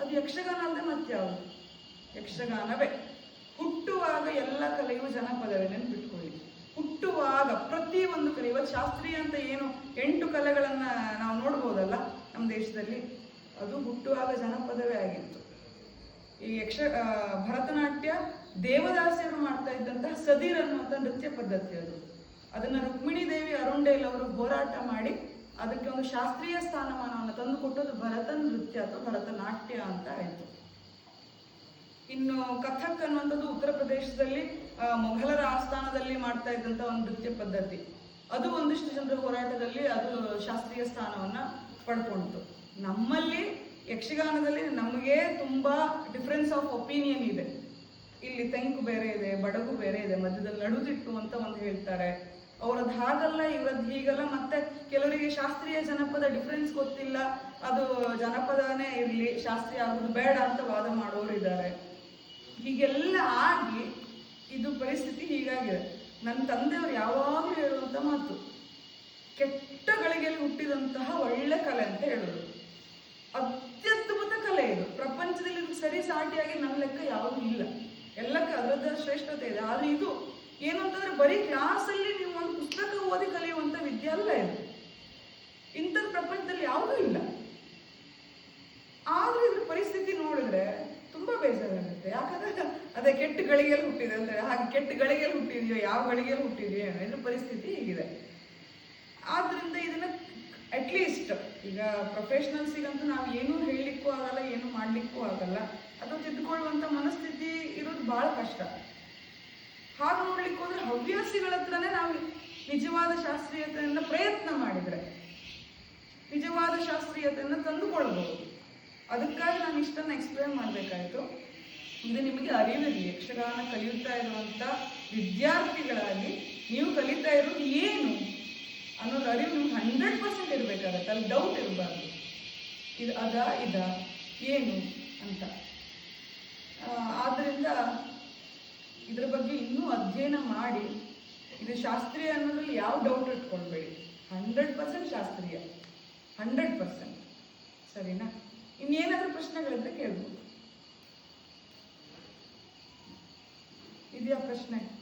ಅದು ಯಕ್ಷಗಾನ ಅಲ್ಲದೆ ಮತ್ಯಾವುದು ಯಕ್ಷಗಾನವೇ. ಹುಟ್ಟುವಾಗ ಎಲ್ಲ ಕಲೆಯು ಜನಪದವೇ ಬಿಟ್ಕೊಳ್ಳಿ ಹುಟ್ಟುವಾಗ ಪ್ರತಿ ಒಂದು ಕಲೆ ಇವತ್ತು ಶಾಸ್ತ್ರೀಯ ಅಂತ ಏನು ಎಂಟು ಕಲೆಗಳನ್ನ ನಾವು ನೋಡ್ಬೋದಲ್ಲ ನಮ್ಮ ದೇಶದಲ್ಲಿ, ಅದು ಹುಟ್ಟುವಾಗ ಜನಪದವೇ ಆಗಿತ್ತು. ಈ ಯಕ್ಷ ಭರತನಾಟ್ಯ ದೇವದಾಸಿಯರು ಮಾಡ್ತಾ ಇದ್ದಂತಹ ಸದೀರ್ ಅನ್ನುವಂಥ ನೃತ್ಯ ಪದ್ಧತಿ ಅದು. ಅದನ್ನು ರುಕ್ಮಿಣಿ ದೇವಿ ಅರುಂಡೇಲ್ ಅವರು ಹೋರಾಟ ಮಾಡಿ ಅದಕ್ಕೆ ಒಂದು ಶಾಸ್ತ್ರೀಯ ಸ್ಥಾನಮಾನವನ್ನು ತಂದು ಅದು ಭರತ ನೃತ್ಯ ಅಥವಾ ಭರತನಾಟ್ಯ ಅಂತ ಆಯ್ತು. ಇನ್ನು ಕಥಕ್ ಅನ್ನುವಂಥದ್ದು ಉತ್ತರ ಪ್ರದೇಶದಲ್ಲಿ ಮೊಘಲರ ಆಸ್ಥಾನದಲ್ಲಿ ಮಾಡ್ತಾ ಇದ್ದಂತ ಒಂದು ನೃತ್ಯ ಪದ್ಧತಿ. ಅದು ಒಂದಿಷ್ಟು ಜನರ ಹೋರಾಟದಲ್ಲಿ ಅದು ಶಾಸ್ತ್ರೀಯ ಸ್ಥಾನವನ್ನ ಪಡ್ಕೊಂಡಿತು. ನಮ್ಮಲ್ಲಿ ಯಕ್ಷಗಾನದಲ್ಲಿ ನಮಗೆ ತುಂಬಾ ಡಿಫ್ರೆನ್ಸ್ ಆಫ್ ಒಪಿನಿಯನ್ ಇದೆ. ಇಲ್ಲಿ ತೆಂಕು ಬೇರೆ ಇದೆ, ಬಡಗು ಬೇರೆ ಇದೆ, ಮಧ್ಯದಲ್ಲಿ ನಡುದಿಟ್ಟು ಅಂತ ಒಂದು ಹೇಳ್ತಾರೆ. ಅವರದ್ದು ಹಾಗಲ್ಲ ಇವ್ರದ್ದು ಹೀಗಲ್ಲ, ಮತ್ತೆ ಕೆಲವರಿಗೆ ಶಾಸ್ತ್ರೀಯ ಜನಪದ ಡಿಫ್ರೆನ್ಸ್ ಗೊತ್ತಿಲ್ಲ. ಅದು ಜನಪದನೇ ಇರಲಿ, ಶಾಸ್ತ್ರೀಯ ಆಗೋದು ಬೇಡ ಅಂತ ವಾದ ಮಾಡೋರು ಇದ್ದಾರೆ ಹೀಗೆಲ್ಲ ಆಗಿ ಇದು ಪರಿಸ್ಥಿತಿ ಹೀಗಾಗಿದೆ. ನನ್ನ ತಂದೆಯವರು ಯಾವಾಗಲೂ ಹೇಳುವಂಥ ಮಾತು ಕೆಟ್ಟ ಗಳಿಗೆಯಲ್ಲಿ ಹುಟ್ಟಿದಂತಹ ಒಳ್ಳೆ ಕಲೆ ಅಂತ ಹೇಳೋದು. ಅತ್ಯದ್ಭುತ ಕಲೆ ಇದು. ಪ್ರಪಂಚದಲ್ಲಿ ಇದು ಸರಿ ಸಾಟಿಯಾಗಿ ನನ್ನ ಲೆಕ್ಕ ಯಾವುದೂ ಇಲ್ಲ. ಎಲ್ಲಕ್ಕೆ ಅದರದ ಶ್ರೇಷ್ಠತೆ ಇದೆ. ಆದರೆ ಇದು ಏನು ಅಂತಂದ್ರೆ ಬರೀ ಕ್ಲಾಸಲ್ಲಿ ನೀವು ಒಂದು ಪುಸ್ತಕ ಓದಿ ಕಲಿಯುವಂತ ವಿದ್ಯೆ ಅಲ್ಲ ಇದು. ಇಂಥದ್ದು ಪ್ರಪಂಚದಲ್ಲಿ ಯಾವುದೂ ಇಲ್ಲ. ಆದ್ರೆ ಇದ್ರ ಪರಿಸ್ಥಿತಿ ನೋಡಿದ್ರೆ ತುಂಬಾ ಬೇಜಾರಾಗುತ್ತೆ. ಯಾಕಂದ್ರೆ ಅದೇ ಕೆಟ್ಟ ಗಳಿಗೆಯಲ್ಲಿ ಹುಟ್ಟಿದೆ ಅಂದ್ರೆ, ಹಾಗೆ ಕೆಟ್ಟ ಗಳಿಗೆಯಲ್ಲಿ ಹುಟ್ಟಿದೆಯೋ, ಯಾವ ಗಳಿಗೆಯಲ್ಲಿ ಹುಟ್ಟಿದೆಯೋ ಏನೋ ಇದ್ರ ಪರಿಸ್ಥಿತಿ ಹೀಗಿದೆ. ಆದ್ರಿಂದ ಇದನ್ನ ಅಟ್ಲೀಸ್ಟ್ ಈಗ ಪ್ರೊಫೆಷನಲ್ಸಿಗಂತೂ ನಾವು ಏನೂ ಹೇಳಲಿಕ್ಕೂ ಆಗಲ್ಲ, ಏನು ಮಾಡಲಿಕ್ಕೂ ಆಗಲ್ಲ. ಅದು ತಿದ್ದುಕೊಳ್ಳುವಂತ ಮನಸ್ಥಿತಿ ಇರೋದು ಬಹಳ ಕಷ್ಟ. ಹಾಗೆ ನೋಡ್ಲಿಕ್ಕೆ ಹೋದ್ರೆ ಹವ್ಯಾಸಿಗಳ ಹತ್ರನೇ ನಾವು ನಿಜವಾದ ಶಾಸ್ತ್ರೀಯತೆಯನ್ನು ಪ್ರಯತ್ನ ಮಾಡಿದ್ರೆ, ನಿಜವಾದ ಶಾಸ್ತ್ರೀಯತೆಯನ್ನು ತಂದುಕೊಳ್ಳಬಹುದು ಅದಕ್ಕಾಗಿ ನಾನು ಇಷ್ಟನ್ನು ಎಕ್ಸ್ಪ್ಲೇನ್ ಮಾಡಬೇಕಾಯಿತು. ಇದು ನಿಮಗೆ ಅರಿವಿರಲಿ ಯಕ್ಷಗಾನ ಕಲಿಯುತ್ತಾ ಇರುವಂಥ ವಿದ್ಯಾರ್ಥಿಗಳಾಗಿ ನೀವು ಕಲಿತಾ ಇರೋದು ಏನು ಅನ್ನೋದು ಅರಿವು ನಿಮ್ಗೆ ಹಂಡ್ರೆಡ್ ಪರ್ಸೆಂಟ್ ಇರಬೇಕಾಗತ್ತೆ ಅಲ್ಲಿ ಡೌಟ್ ಇರಬಾರ್ದು. ಇದು ಅದ, ಇದ, ಏನು ಅಂತ. ಆದ್ದರಿಂದ ಇದ್ರ ಬಗ್ಗೆ ಇನ್ನೂ ಅಧ್ಯಯನ ಮಾಡಿ, ಇದು ಶಾಸ್ತ್ರೀಯ ಅನ್ನೋದ್ರಲ್ಲಿ ಯಾವ ಡೌಟ್ ಇಟ್ಕೊಳ್ಬೇಡಿ. ಹಂಡ್ರೆಡ್ ಪರ್ಸೆಂಟ್ ಶಾಸ್ತ್ರೀಯ. ಹಂಡ್ರೆಡ್ ಪರ್ಸೆಂಟ್ ಸರಿನಾ? ಇನ್ನೇನಾದ್ರೂ ಪ್ರಶ್ನೆಗಳಿದ್ರೆ ಕೇಳ್ಬೋದು. ಇದೆಯಾ ಪ್ರಶ್ನೆ?